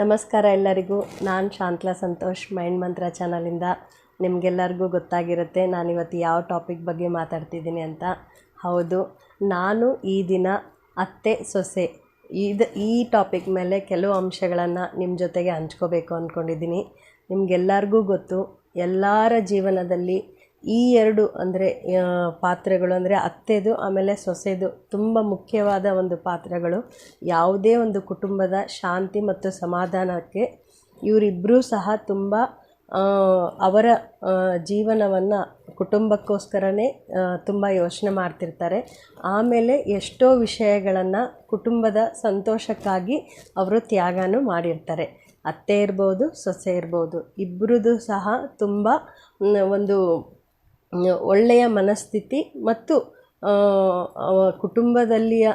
ನಮಸ್ಕಾರ ಎಲ್ಲರಿಗೂ. ನಾನು ಶಾಂತಲಾ ಸಂತೋಷ್, ಮೈಂಡ್ ಮಂತ್ರ ಚಾನಲಿಂದ ನಿಮಗೆಲ್ಲರಿಗೂ ಗೊತ್ತಾಗಿರುತ್ತೆ ನಾನಿವತ್ತು ಯಾವ ಟಾಪಿಕ್ ಬಗ್ಗೆ ಮಾತಾಡ್ತಿದ್ದೀನಿ ಅಂತ. ಹೌದು, ನಾನು ಈ ದಿನ ಅತ್ತೆ, ಸೊಸೆ ಇದು ಈ ಟಾಪಿಕ್ ಮೇಲೆ ಕೆಲವು ಅಂಶಗಳನ್ನು ನಿಮ್ಮ ಜೊತೆಗೆ ಹಂಚ್ಕೋಬೇಕು ಅಂದ್ಕೊಂಡಿದ್ದೀನಿ ನಿಮಗೆಲ್ಲರಿಗೂ ಗೊತ್ತು, ಎಲ್ಲರ ಜೀವನದಲ್ಲಿ ಈ ಎರಡು ಅಂದರೆ ಪಾತ್ರಗಳು ಅಂದರೆ ಅತ್ತೆದು, ಆಮೇಲೆ ಸೊಸೆದು ತುಂಬ ಮುಖ್ಯವಾದ ಒಂದು ಪಾತ್ರಗಳು. ಯಾವುದೇ ಒಂದು ಕುಟುಂಬದ ಶಾಂತಿ ಮತ್ತು ಸಮಾಧಾನಕ್ಕೆ ಇವರಿಬ್ಬರೂ ಸಹ ತುಂಬ ಅವರ ಜೀವನವನ್ನು ಕುಟುಂಬಕ್ಕೋಸ್ಕರನೇ ತುಂಬ ಯೋಚನೆ ಮಾಡ್ತಿರ್ತಾರೆ. ಆಮೇಲೆ ಎಷ್ಟೋ ವಿಷಯಗಳನ್ನು ಕುಟುಂಬದ ಸಂತೋಷಕ್ಕಾಗಿ ಅವರು ತ್ಯಾಗನೂ ಮಾಡಿರ್ತಾರೆ. ಅತ್ತೆ ಇರ್ಬೋದು, ಸೊಸೆ ಇರ್ಬೋದು ಇಬ್ಬರದ್ದು ಸಹ ತುಂಬ ಒಂದು ಒಳ್ಳೆಯ ಮನಸ್ಥಿತಿ ಮತ್ತು ಕುಟುಂಬದಲ್ಲಿಯ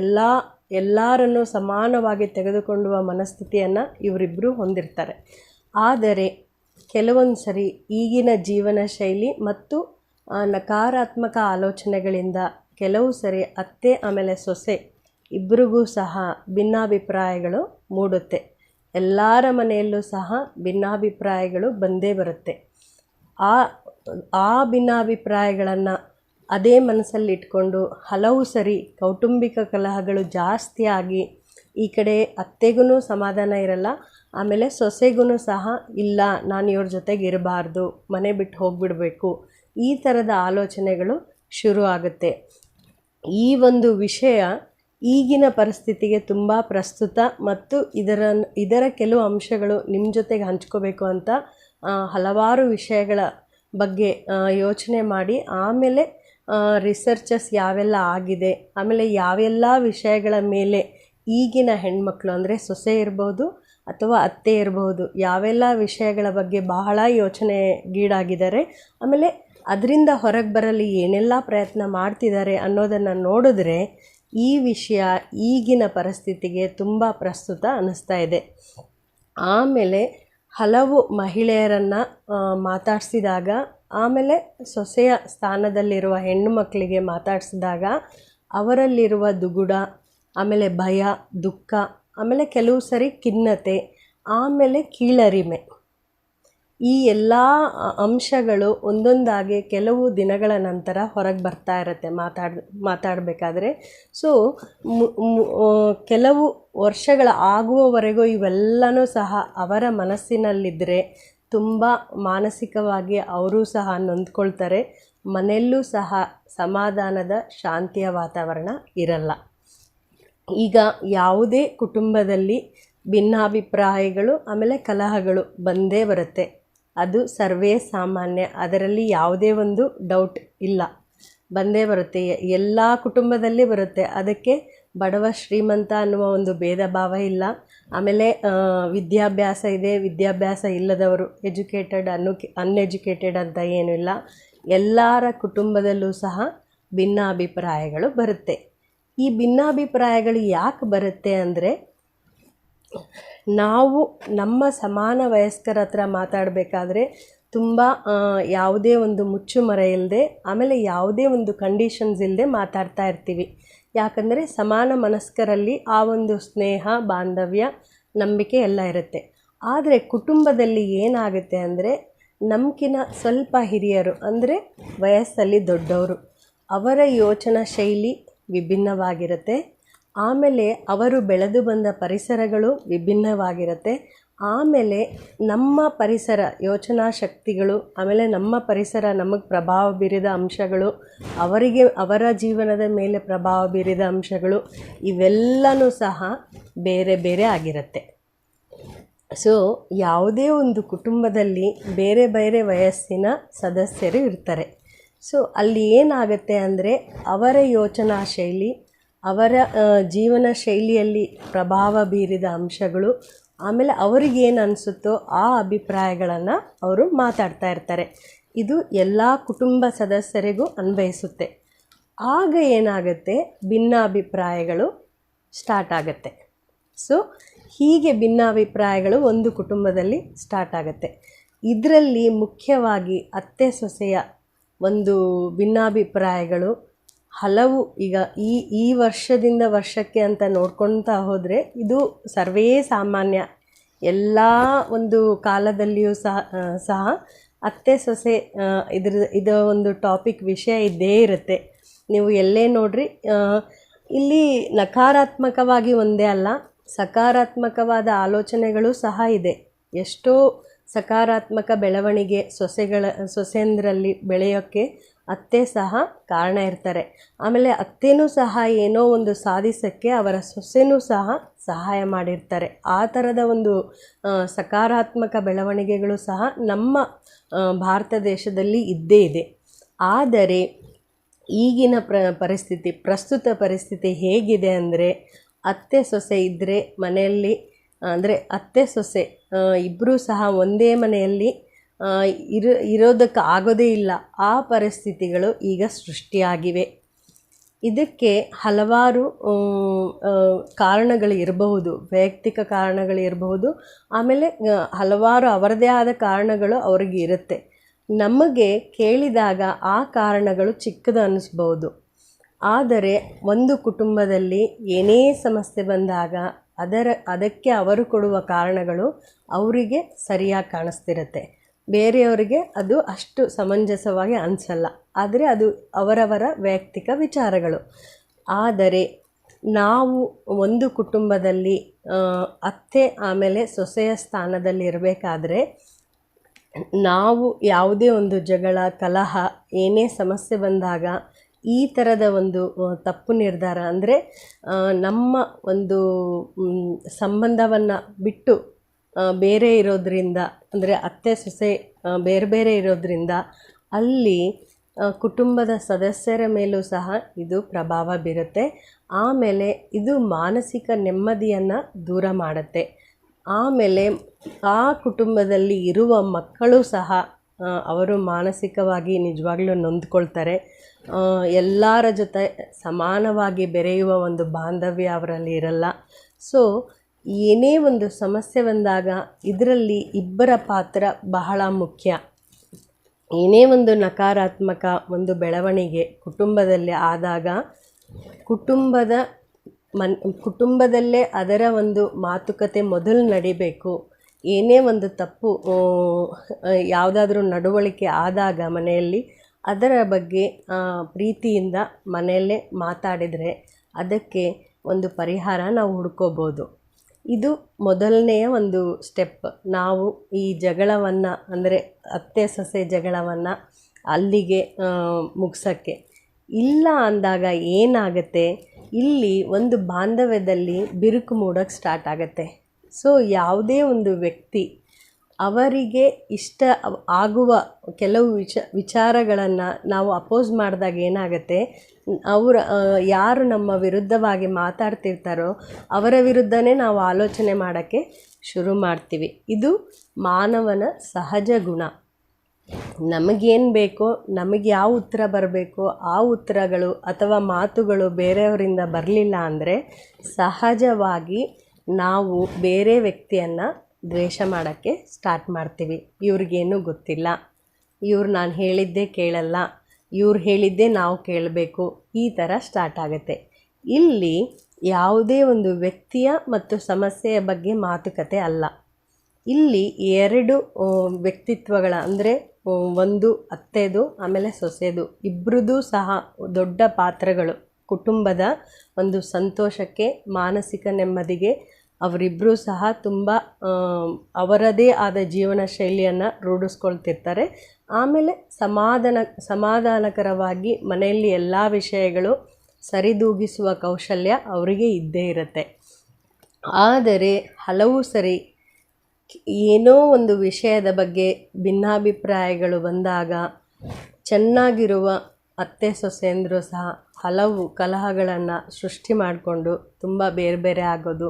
ಎಲ್ಲ, ಎಲ್ಲರನ್ನು ಸಮಾನವಾಗಿ ತೆಗೆದುಕೊಳ್ಳುವ ಮನಸ್ಥಿತಿಯನ್ನು ಇವರಿಬ್ಬರು ಹೊಂದಿರ್ತಾರೆ. ಆದರೆ ಕೆಲವೊಂದು ಸರಿ ಈಗಿನ ಜೀವನ ಶೈಲಿ ಮತ್ತು ನಕಾರಾತ್ಮಕ ಆಲೋಚನೆಗಳಿಂದ ಕೆಲವು ಸರಿ ಅತ್ತೆ ಆಮೇಲೆ ಸೊಸೆ ಇಬ್ಬರಿಗೂ ಸಹ ಭಿನ್ನಾಭಿಪ್ರಾಯಗಳು ಮೂಡುತ್ತೆ. ಎಲ್ಲರ ಮನೆಯಲ್ಲೂ ಸಹ ಭಿನ್ನಾಭಿಪ್ರಾಯಗಳು ಬಂದೇ ಬರುತ್ತೆ. ಆ ಆ ಭಿನ್ನಾಭಿಪ್ರಾಯಗಳನ್ನು ಅದೇ ಮನಸ್ಸಲ್ಲಿ ಇಟ್ಕೊಂಡು ಹಲವು ಸರಿ ಕೌಟುಂಬಿಕ ಕಲಹಗಳು ಜಾಸ್ತಿ ಆಗಿ ಈ ಕಡೆ ಅತ್ತೆಗೂ ಸಮಾಧಾನ ಇರಲ್ಲ, ಆಮೇಲೆ ಸೊಸೆಗೂ ಸಹ ಇಲ್ಲ, ನಾನು ಇವ್ರ ಜೊತೆಗೆ ಇರಬಾರ್ದು, ಮನೆ ಬಿಟ್ಟು ಹೋಗಿಬಿಡಬೇಕು, ಈ ಥರದ ಆಲೋಚನೆಗಳು ಶುರು ಆಗುತ್ತೆ. ಈ ಒಂದು ವಿಷಯ ಈಗಿನ ಪರಿಸ್ಥಿತಿಗೆ ತುಂಬ ಪ್ರಸ್ತುತ ಮತ್ತು ಇದರ ಇದರ ಕೆಲವು ಅಂಶಗಳು ನಿಮ್ಮ ಜೊತೆಗೆ ಹಂಚ್ಕೋಬೇಕು ಅಂತ ಹಲವಾರು ವಿಷಯಗಳ ಬಗ್ಗೆ ಯೋಚನೆ ಮಾಡಿ. ಆಮೇಲೆ ರಿಸರ್ಚಸ್ ಯಾವೆಲ್ಲ ಆಗಿದೆ, ಆಮೇಲೆ ಯಾವೆಲ್ಲ ವಿಷಯಗಳ ಮೇಲೆ ಈಗಿನ ಹೆಣ್ಮಕ್ಳು ಅಂದರೆ ಸೊಸೆ ಇರ್ಬೋದು ಅಥವಾ ಅತ್ತೆ ಇರಬಹುದು ಯಾವೆಲ್ಲ ವಿಷಯಗಳ ಬಗ್ಗೆ ಬಹಳ ಯೋಚನೆಗೀಡಾಗಿದ್ದಾರೆ ಆಮೇಲೆ ಅದರಿಂದ ಹೊರಗೆ ಬರಲು ಏನೆಲ್ಲ ಪ್ರಯತ್ನ ಮಾಡ್ತಿದ್ದಾರೆ ಅನ್ನೋದನ್ನು ನೋಡಿದ್ರೆ ಈ ವಿಷಯ ಈಗಿನ ಪರಿಸ್ಥಿತಿಗೆ ತುಂಬ ಪ್ರಸ್ತುತ ಅನ್ನಿಸ್ತಾ ಇದೆ. ಆಮೇಲೆ ಹಲವು ಮಹಿಳೆಯರನ್ನು ಮಾತಾಡಿಸಿದಾಗ, ಆಮೇಲೆ ಸೊಸೆಯ ಸ್ಥಾನದಲ್ಲಿರುವ ಹೆಣ್ಣು ಮಕ್ಕಳಿಗೆ ಮಾತಾಡಿಸಿದಾಗ ಅವರಲ್ಲಿರುವ ದುಗುಡ, ಆಮೇಲೆ ಭಯ, ದುಃಖ, ಆಮೇಲೆ ಕೆಲವು ಸರಿ ಖಿನ್ನತೆ, ಆಮೇಲೆ ಕೀಳರಿಮೆ. ಈ ಎಲ್ಲ ಅಂಶಗಳು ಒಂದೊಂದಾಗಿ ಕೆಲವು ದಿನಗಳ ನಂತರ ಹೊರಗೆ ಬರ್ತಾ ಇರುತ್ತೆ ಮಾತಾಡ್, ಮಾತಾಡಬೇಕಾದ್ರೆ. ಸೊ ಕೆಲವು ವರ್ಷಗಳ ಆಗುವವರೆಗೂ ಇವೆಲ್ಲನೂ ಸಹ ಅವರ ಮನಸ್ಸಿನಲ್ಲಿದ್ದರೆ ತುಂಬ ಮಾನಸಿಕವಾಗಿ ಅವರೂ ಸಹ ನೊಂದ್ಕೊಳ್ತಾರೆ. ಮನೆಯಲ್ಲೂ ಸಹ ಸಮಾಧಾನದ ಶಾಂತಿಯ ವಾತಾವರಣ ಇರಲ್ಲ. ಈಗ ಯಾವುದೇ ಕುಟುಂಬದಲ್ಲಿ ಭಿನ್ನಾಭಿಪ್ರಾಯಗಳು, ಆಮೇಲೆ ಕಲಹಗಳು ಬಂದೇ ಬರುತ್ತೆ. ಅದು ಸರ್ವೇ ಸಾಮಾನ್ಯ. ಅದರಲ್ಲಿ ಯಾವುದೇ ಒಂದು ಡೌಟ್ ಇಲ್ಲ. ಬಂದೇ ಬರುತ್ತೆ. ಎಲ್ಲ ಕುಟುಂಬದಲ್ಲಿ ಬರುತ್ತೆ. ಅದಕ್ಕೆ ಬಡವ ಶ್ರೀಮಂತ ಅನ್ನುವ ಒಂದು ಭೇದ ಭಾವ ಇಲ್ಲ. ಆಮೇಲೆ ವಿದ್ಯಾಭ್ಯಾಸ ಇದೆ. ವಿದ್ಯಾಭ್ಯಾಸ ಇಲ್ಲದವರು ಎಜುಕೇಟೆಡ್ ಅನ್ನು ಅನ್ಎಜುಕೇಟೆಡ್ ಅಂತ ಏನೂ ಇಲ್ಲ. ಎಲ್ಲರ ಕುಟುಂಬದಲ್ಲೂ ಸಹ ಭಿನ್ನಾಭಿಪ್ರಾಯಗಳು ಬರುತ್ತೆ. ಈ ಭಿನ್ನಾಭಿಪ್ರಾಯಗಳು ಯಾಕೆ ಬರುತ್ತೆ ಅಂದರೆ ನಾವು ನಮ್ಮ ಸಮಾನ ವಯಸ್ಕರ ಹತ್ರ ಮಾತಾಡಬೇಕಾದ್ರೆ ತುಂಬ ಯಾವುದೇ ಒಂದು ಮುಚ್ಚುಮರ ಇಲ್ಲದೆ ಆಮೇಲೆ ಯಾವುದೇ ಒಂದು ಕಂಡೀಷನ್ಸ್ ಇಲ್ಲದೆ ಮಾತಾಡ್ತಾ ಇರ್ತೀವಿ. ಯಾಕಂದರೆ ಸಮಾನ ಮನಸ್ಕರಲ್ಲಿ ಆ ಒಂದು ಸ್ನೇಹ, ಬಾಂಧವ್ಯ, ನಂಬಿಕೆ ಎಲ್ಲ ಇರುತ್ತೆ. ಆದರೆ ಕುಟುಂಬದಲ್ಲಿ ಏನಾಗುತ್ತೆ ಅಂದರೆ ನಮ್ಕಿನ ಸ್ವಲ್ಪ ಹಿರಿಯರು, ಅಂದರೆ ವಯಸ್ಸಲ್ಲಿ ದೊಡ್ಡವರು, ಅವರ ಯೋಚನಾ ಶೈಲಿ ವಿಭಿನ್ನವಾಗಿರುತ್ತೆ. ಆಮೇಲೆ ಅವರು ಬೆಳೆದು ಬಂದ ಪರಿಸರಗಳು ವಿಭಿನ್ನವಾಗಿರುತ್ತೆ. ಆಮೇಲೆ ನಮ್ಮ ಪರಿಸರ ಯೋಚನಾ ಶಕ್ತಿಗಳು, ಆಮೇಲೆ ನಮ್ಮ ಪರಿಸರ ನಮಗೆ ಪ್ರಭಾವ ಬೀರಿದ ಅಂಶಗಳು, ಅವರಿಗೆ ಅವರ ಜೀವನದ ಮೇಲೆ ಪ್ರಭಾವ ಬೀರಿದ ಅಂಶಗಳು, ಇವೆಲ್ಲನೂ ಸಹ ಬೇರೆ ಬೇರೆ ಆಗಿರುತ್ತೆ. ಸೊ ಯಾವುದೇ ಒಂದು ಕುಟುಂಬದಲ್ಲಿ ಬೇರೆ ಬೇರೆ ವಯಸ್ಸಿನ ಸದಸ್ಯರು ಇರ್ತಾರೆ. ಸೊ ಅಲ್ಲಿ ಏನಾಗುತ್ತೆ ಅಂದರೆ ಅವರ ಯೋಚನಾ ಶೈಲಿ ಅವರ ಜೀವನ ಶೈಲಿಯಲ್ಲಿ ಪ್ರಭಾವ ಬೀರಿದ ಅಂಶಗಳು, ಆಮೇಲೆ ಅವ್ರಿಗೇನು ಅನಿಸುತ್ತೋ ಆ ಅಭಿಪ್ರಾಯಗಳನ್ನು ಅವರು ಮಾತಾಡ್ತಾ ಇರ್ತಾರೆ. ಇದು ಎಲ್ಲ ಕುಟುಂಬ ಸದಸ್ಯರಿಗೂ ಅನ್ವಯಿಸುತ್ತೆ. ಆಗ ಏನಾಗುತ್ತೆ? ಭಿನ್ನಾಭಿಪ್ರಾಯಗಳು ಸ್ಟಾರ್ಟ್ ಆಗುತ್ತೆ. ಸೊ, ಹೀಗೆ ಭಿನ್ನಾಭಿಪ್ರಾಯಗಳು ಒಂದು ಕುಟುಂಬದಲ್ಲಿ ಸ್ಟಾರ್ಟ್ ಆಗುತ್ತೆ. ಇದರಲ್ಲಿ ಮುಖ್ಯವಾಗಿ ಅತ್ತೆ ಸೊಸೆಯ ಒಂದು ಭಿನ್ನಾಭಿಪ್ರಾಯಗಳು ಹಲವು ಈಗ ಈ ಈ ವರ್ಷದಿಂದ ವರ್ಷಕ್ಕೆ ಅಂತ ನೋಡ್ಕೊಳ್ತಾ ಹೋದರೆ ಇದು ಸರ್ವೇ ಸಾಮಾನ್ಯ. ಎಲ್ಲ ಒಂದು ಕಾಲದಲ್ಲಿಯೂ ಸಹ ಸಹ ಅತ್ತೆ ಸೊಸೆ ಇದ್ರ, ಇದು ಒಂದು ಟಾಪಿಕ್ ವಿಷಯ ಇದ್ದೇ ಇರುತ್ತೆ. ನೀವು ಎಲ್ಲೇ ನೋಡ್ರಿ ಇಲ್ಲಿ ನಕಾರಾತ್ಮಕವಾಗಿ ಒಂದೇ ಅಲ್ಲ, ಸಕಾರಾತ್ಮಕವಾದ ಆಲೋಚನೆಗಳು ಸಹ ಇದೆ. ಎಷ್ಟೋ ಸಕಾರಾತ್ಮಕ ಬೆಳವಣಿಗೆ ಸೊಸೆಗಳ ಸೊಸೆಂದ್ರಲ್ಲಿ ಬೆಳೆಯೋಕ್ಕೆ ಅತ್ತೆ ಸಹ ಕಾರಣ ಇರ್ತಾರೆ. ಆಮೇಲೆ ಅತ್ತೆನೂ ಸಹ ಏನೋ ಒಂದು ಸಾಧಿಸೋಕ್ಕೆ ಅವರ ಸೊಸೆನೂ ಸಹ ಸಹಾಯ ಮಾಡಿರ್ತಾರೆ. ಆ ಥರದ ಒಂದು ಸಕಾರಾತ್ಮಕ ಬೆಳವಣಿಗೆಗಳು ಸಹ ನಮ್ಮ ಭಾರತ ದೇಶದಲ್ಲಿ ಇದ್ದೇ ಇದೆ. ಆದರೆ ಈಗಿನ ಪ್ರ, ಪರಿಸ್ಥಿತಿ, ಪ್ರಸ್ತುತ ಪರಿಸ್ಥಿತಿ ಹೇಗಿದೆ ಅಂದರೆ ಅತ್ತೆ ಸೊಸೆ ಇದ್ದರೆ ಮನೆಯಲ್ಲಿ, ಅಂದರೆ ಅತ್ತೆ ಸೊಸೆ ಇಬ್ಬರೂ ಸಹ ಒಂದೇ ಮನೆಯಲ್ಲಿ ಇರೋ, ಇರೋದಕ್ಕೆ ಆಗೋದೇ ಇಲ್ಲ. ಆ ಪರಿಸ್ಥಿತಿಗಳು ಈಗ ಸೃಷ್ಟಿಯಾಗಿವೆ. ಇದಕ್ಕೆ ಹಲವಾರು ಕಾರಣಗಳು ಇರಬಹುದು, ವೈಯಕ್ತಿಕ ಕಾರಣಗಳು ಇರಬಹುದು. ಆಮೇಲೆ ಹಲವಾರು ಅವರದೇ ಆದ ಕಾರಣಗಳು ಅವ್ರಿಗೆ ಇರುತ್ತೆ. ನಮಗೆ ಕೇಳಿದಾಗ ಆ ಕಾರಣಗಳು ಚಿಕ್ಕದು ಅನ್ನಿಸ್ಬೋದು ಆದರೆ, ಒಂದು ಕುಟುಂಬದಲ್ಲಿ ಏನೇ ಸಮಸ್ಯೆ ಬಂದಾಗ ಅದರ, ಅದಕ್ಕೆ ಅವರು ಕೊಡುವ ಕಾರಣಗಳು ಅವರಿಗೆ ಸರಿಯಾಗಿ ಕಾಣಿಸ್ತಿರುತ್ತೆ. ಬೇರೆಯವರಿಗೆ ಅದು ಅಷ್ಟು ಸಮಂಜಸವಾಗಿ ಅನಿಸಲ್ಲ. ಆದರೆ ಅದು ಅವರವರ ವೈಯಕ್ತಿಕ ವಿಚಾರಗಳು. ಆದರೆ ನಾವು ಒಂದು ಕುಟುಂಬದಲ್ಲಿ ಅತ್ತೆ ಆಮೇಲೆ ಸೊಸೆಯ ಸ್ಥಾನದಲ್ಲಿ ಇರಬೇಕಾದ್ರೆ ನಾವು ಯಾವುದೇ ಒಂದು ಜಗಳ, ಕಲಹ, ಏನೇ ಸಮಸ್ಯೆ ಬಂದಾಗ ಈ ಥರದ ಒಂದು ತಪ್ಪು ನಿರ್ಧಾರ ಅಂದರೆ ನಮ್ಮ ಒಂದು ಸಂಬಂಧವನ್ನು ಬಿಟ್ಟು ಬೇರೆ ಇರೋದ್ರಿಂದ, ಅಂದರೆ ಅತ್ತೆ ಸೊಸೆ ಬೇರೆ ಬೇರೆ ಇರೋದ್ರಿಂದ ಅಲ್ಲಿ ಕುಟುಂಬದ ಸದಸ್ಯರ ಮೇಲೂ ಸಹ ಇದು ಪ್ರಭಾವ ಬೀರುತ್ತೆ. ಆಮೇಲೆ ಇದು ಮಾನಸಿಕ ನೆಮ್ಮದಿಯನ್ನು ದೂರ ಮಾಡುತ್ತೆ. ಆಮೇಲೆ ಆ ಕುಟುಂಬದಲ್ಲಿ ಇರುವ ಮಕ್ಕಳು ಸಹ ಅವರು ಮಾನಸಿಕವಾಗಿ ನಿಜವಾಗ್ಲೂ ನೊಂದ್ಕೊಳ್ತಾರೆ. ಎಲ್ಲರ ಜೊತೆ ಸಮಾನವಾಗಿ ಬೆರೆಯುವ ಒಂದು ಬಾಂಧವ್ಯ ಅವರಲ್ಲಿ ಇರಲ್ಲ. ಸೊ ಏನೇ ಒಂದು ಸಮಸ್ಯೆ ಬಂದಾಗ ಇದರಲ್ಲಿ ಇಬ್ಬರ ಪಾತ್ರ ಬಹಳ ಮುಖ್ಯ. ಏನೇ ಒಂದು ನಕಾರಾತ್ಮಕ ಒಂದು ಬೆಳವಣಿಗೆ ಕುಟುಂಬದಲ್ಲಿ ಆದಾಗ ಕುಟುಂಬದ ಮನ್, ಕುಟುಂಬದಲ್ಲೇ ಅದರ ಒಂದು ಮಾತುಕತೆ ಮೊದಲು ನಡಿಬೇಕು. ಏನೇ ಒಂದು ತಪ್ಪು ಯಾವುದಾದ್ರೂ ನಡವಳಿಕೆ ಆದಾಗ ಮನೆಯಲ್ಲಿ ಅದರ ಬಗ್ಗೆ ಪ್ರೀತಿಯಿಂದ ಮನೆಯಲ್ಲೇ ಮಾತಾಡಿದರೆ ಅದಕ್ಕೆ ಒಂದು ಪರಿಹಾರ ನಾವು ಹುಡ್ಕೋಬೋದು. ಇದು ಮೊದಲನೆಯ ಒಂದು ಸ್ಟೆಪ್ ನಾವು ಈ ಜಗಳವನ್ನು, ಅಂದರೆ ಅತ್ತೆ ಸೊಸೆ ಜಗಳವನ್ನು ಅಲ್ಲಿಗೆ ಮುಗಿಸೋಕ್ಕೆ. ಇಲ್ಲ ಅಂದಾಗ ಏನಾಗುತ್ತೆ? ಇಲ್ಲಿ ಒಂದು ಬಾಂಧವ್ಯದಲ್ಲಿ ಬಿರುಕು ಮೂಡೋಕ್ಕೆ ಸ್ಟಾರ್ಟ್ ಆಗುತ್ತೆ. ಸೊ ಯಾವುದೇ ಒಂದು ವ್ಯಕ್ತಿ ಅವರಿಗೆ ಇಷ್ಟ ಆಗುವ ಕೆಲವು ವಿಚ, ವಿಚಾರಗಳನ್ನು ನಾವು ಅಪೋಸ್ ಮಾಡಿದಾಗ ಏನಾಗುತ್ತೆ, ಅವರ ಯಾರು ನಮ್ಮ ವಿರುದ್ಧವಾಗಿ ಮಾತಾಡ್ತಿರ್ತಾರೋ ಅವರ ವಿರುದ್ಧನೇ ನಾವು ಆಲೋಚನೆ ಮಾಡೋಕ್ಕೆ ಶುರು ಮಾಡ್ತೀವಿ. ಇದು ಮಾನವನ ಸಹಜ ಗುಣ. ನಮಗೇನು ಬೇಕೋ, ನಮಗೆ ಯಾವ ಉತ್ತರ ಬರಬೇಕೋ, ಆ ಉತ್ತರಗಳು ಅಥವಾ ಮಾತುಗಳು ಬೇರೆಯವರಿಂದ ಬರಲಿಲ್ಲ ಅಂದರೆ ಸಹಜವಾಗಿ ನಾವು ಬೇರೆ ವ್ಯಕ್ತಿಯನ್ನು ದ್ವೇಷ ಮಾಡೋಕ್ಕೆ ಸ್ಟಾರ್ಟ್ ಮಾಡ್ತೀವಿ. ಇವ್ರಿಗೇನು ಗೊತ್ತಿಲ್ಲ. ಇವ್ರು ನಾನು ಹೇಳಿದ್ದೇ ಕೇಳಲ್ಲ. ಇವ್ರು ಹೇಳಿದ್ದೇ ನಾವು ಕೇಳಬೇಕು. ಈ ಥರ ಸ್ಟಾರ್ಟ್ ಆಗುತ್ತೆ. ಇಲ್ಲಿ ಯಾವುದೇ ಒಂದು ವ್ಯಕ್ತಿಯ ಮತ್ತು ಸಮಸ್ಯೆಯ ಬಗ್ಗೆ ಮಾತುಕತೆ ಅಲ್ಲ. ಇಲ್ಲಿ ಎರಡು ವ್ಯಕ್ತಿತ್ವಗಳ ಅಂದರೆ ಒಂದು ಅತ್ತೆದು, ಆಮೇಲೆ ಸೊಸೆದು ಇಬ್ಬರದ್ದು ಸಹ ದೊಡ್ಡ ಪಾತ್ರಗಳು. ಕುಟುಂಬದ ಒಂದು ಸಂತೋಷಕ್ಕೆ, ಮಾನಸಿಕ ನೆಮ್ಮದಿಗೆ ಅವರಿಬ್ಬರೂ ಸಹ ತುಂಬ ಅವರದೇ ಆದ ಜೀವನ ಶೈಲಿಯನ್ನು ರೂಢಿಸ್ಕೊಳ್ತಿರ್ತಾರೆ. ಆಮೇಲೆ ಸಮಾಧಾನ ಸಮಾಧಾನಕರವಾಗಿ ಮನೆಯಲ್ಲಿ ಎಲ್ಲ ವಿಷಯಗಳು ಸರಿದೂಗಿಸುವ ಕೌಶಲ್ಯ ಅವರಿಗೆ ಇದ್ದೇ ಇರುತ್ತೆ. ಆದರೆ ಹಲವು ಸರಿ ಏನೋ ಒಂದು ವಿಷಯದ ಬಗ್ಗೆ ಭಿನ್ನಾಭಿಪ್ರಾಯಗಳು ಬಂದಾಗ, ಚೆನ್ನಾಗಿರುವ ಅತ್ತೆ ಸೊಸೆಯಂದರು ಸಹ ಹಲವು ಕಲಹಗಳನ್ನು ಸೃಷ್ಟಿ ಮಾಡಿಕೊಂಡು ತುಂಬ ಬೇರೆ ಬೇರೆ ಆಗೋದು.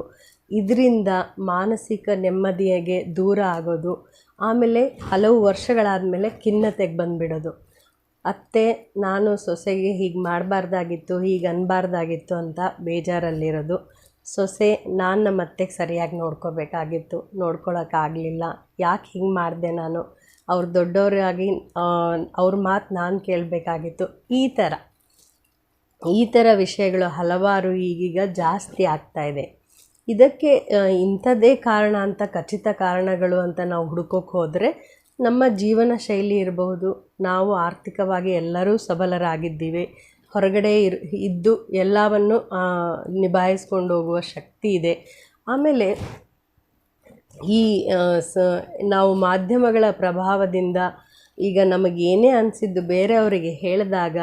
ಇದರಿಂದ ಮಾನಸಿಕ ನೆಮ್ಮದಿಗೆ ದೂರ ಆಗೋದು. ಆಮೇಲೆ ಹಲವು ವರ್ಷಗಳಾದಮೇಲೆ ಖಿನ್ನತೆಗೆ ಬಂದುಬಿಡೋದು. ಅತ್ತೆ, ನಾನು ಸೊಸೆಗೆ ಹೀಗೆ ಮಾಡಬಾರ್ದಾಗಿತ್ತು, ಹೀಗೆ ಅನ್ನಬಾರ್ದಾಗಿತ್ತು ಅಂತ ಬೇಜಾರಲ್ಲಿರೋದು. ಸೊಸೆ, ನಾನು ನಮ್ಮ ಅತ್ತೆಗೆ ಸರಿಯಾಗಿ ನೋಡ್ಕೋಬೇಕಾಗಿತ್ತು ನೋಡ್ಕೊಳಕ್ಕಾಗಲಿಲ್ಲ ಯಾಕೆ ಹಿಂಗೆ ಮಾಡಿದೆ ನಾನು? ಅವ್ರು ದೊಡ್ಡವರಾಗಿ ಅವ್ರ ಮಾತು ನಾನು ಕೇಳಬೇಕಾಗಿತ್ತು. ಈ ಥರ ಈ ಥರ ವಿಷಯಗಳು ಹಲವಾರು ಈಗೀಗ ಜಾಸ್ತಿ ಆಗ್ತಾ ಇದೆ. ಇದಕ್ಕೆ ಇಂಥದ್ದೇ ಕಾರಣ ಅಂತ, ಖಚಿತ ಕಾರಣಗಳು ಅಂತ ನಾವು ಹುಡುಕೋಕೆ ಹೋದರೆ ನಮ್ಮ ಜೀವನ ಶೈಲಿ ಇರಬಹುದು. ನಾವು ಆರ್ಥಿಕವಾಗಿ ಎಲ್ಲರೂ ಸಬಲರಾಗಿದ್ದೀವಿ. ಹೊರಗಡೆ ಇರ್, ಇದ್ದು ಎಲ್ಲವನ್ನು ನಿಭಾಯಿಸ್ಕೊಂಡು ಹೋಗುವ ಶಕ್ತಿ ಇದೆ. ಆಮೇಲೆ ಈ ಸ, ನಾವು ಮಾಧ್ಯಮಗಳ ಪ್ರಭಾವದಿಂದ ಈಗ ನಮಗೇನೇ ಅನಿಸಿದ್ದು ಬೇರೆಯವರಿಗೆ ಹೇಳಿದಾಗ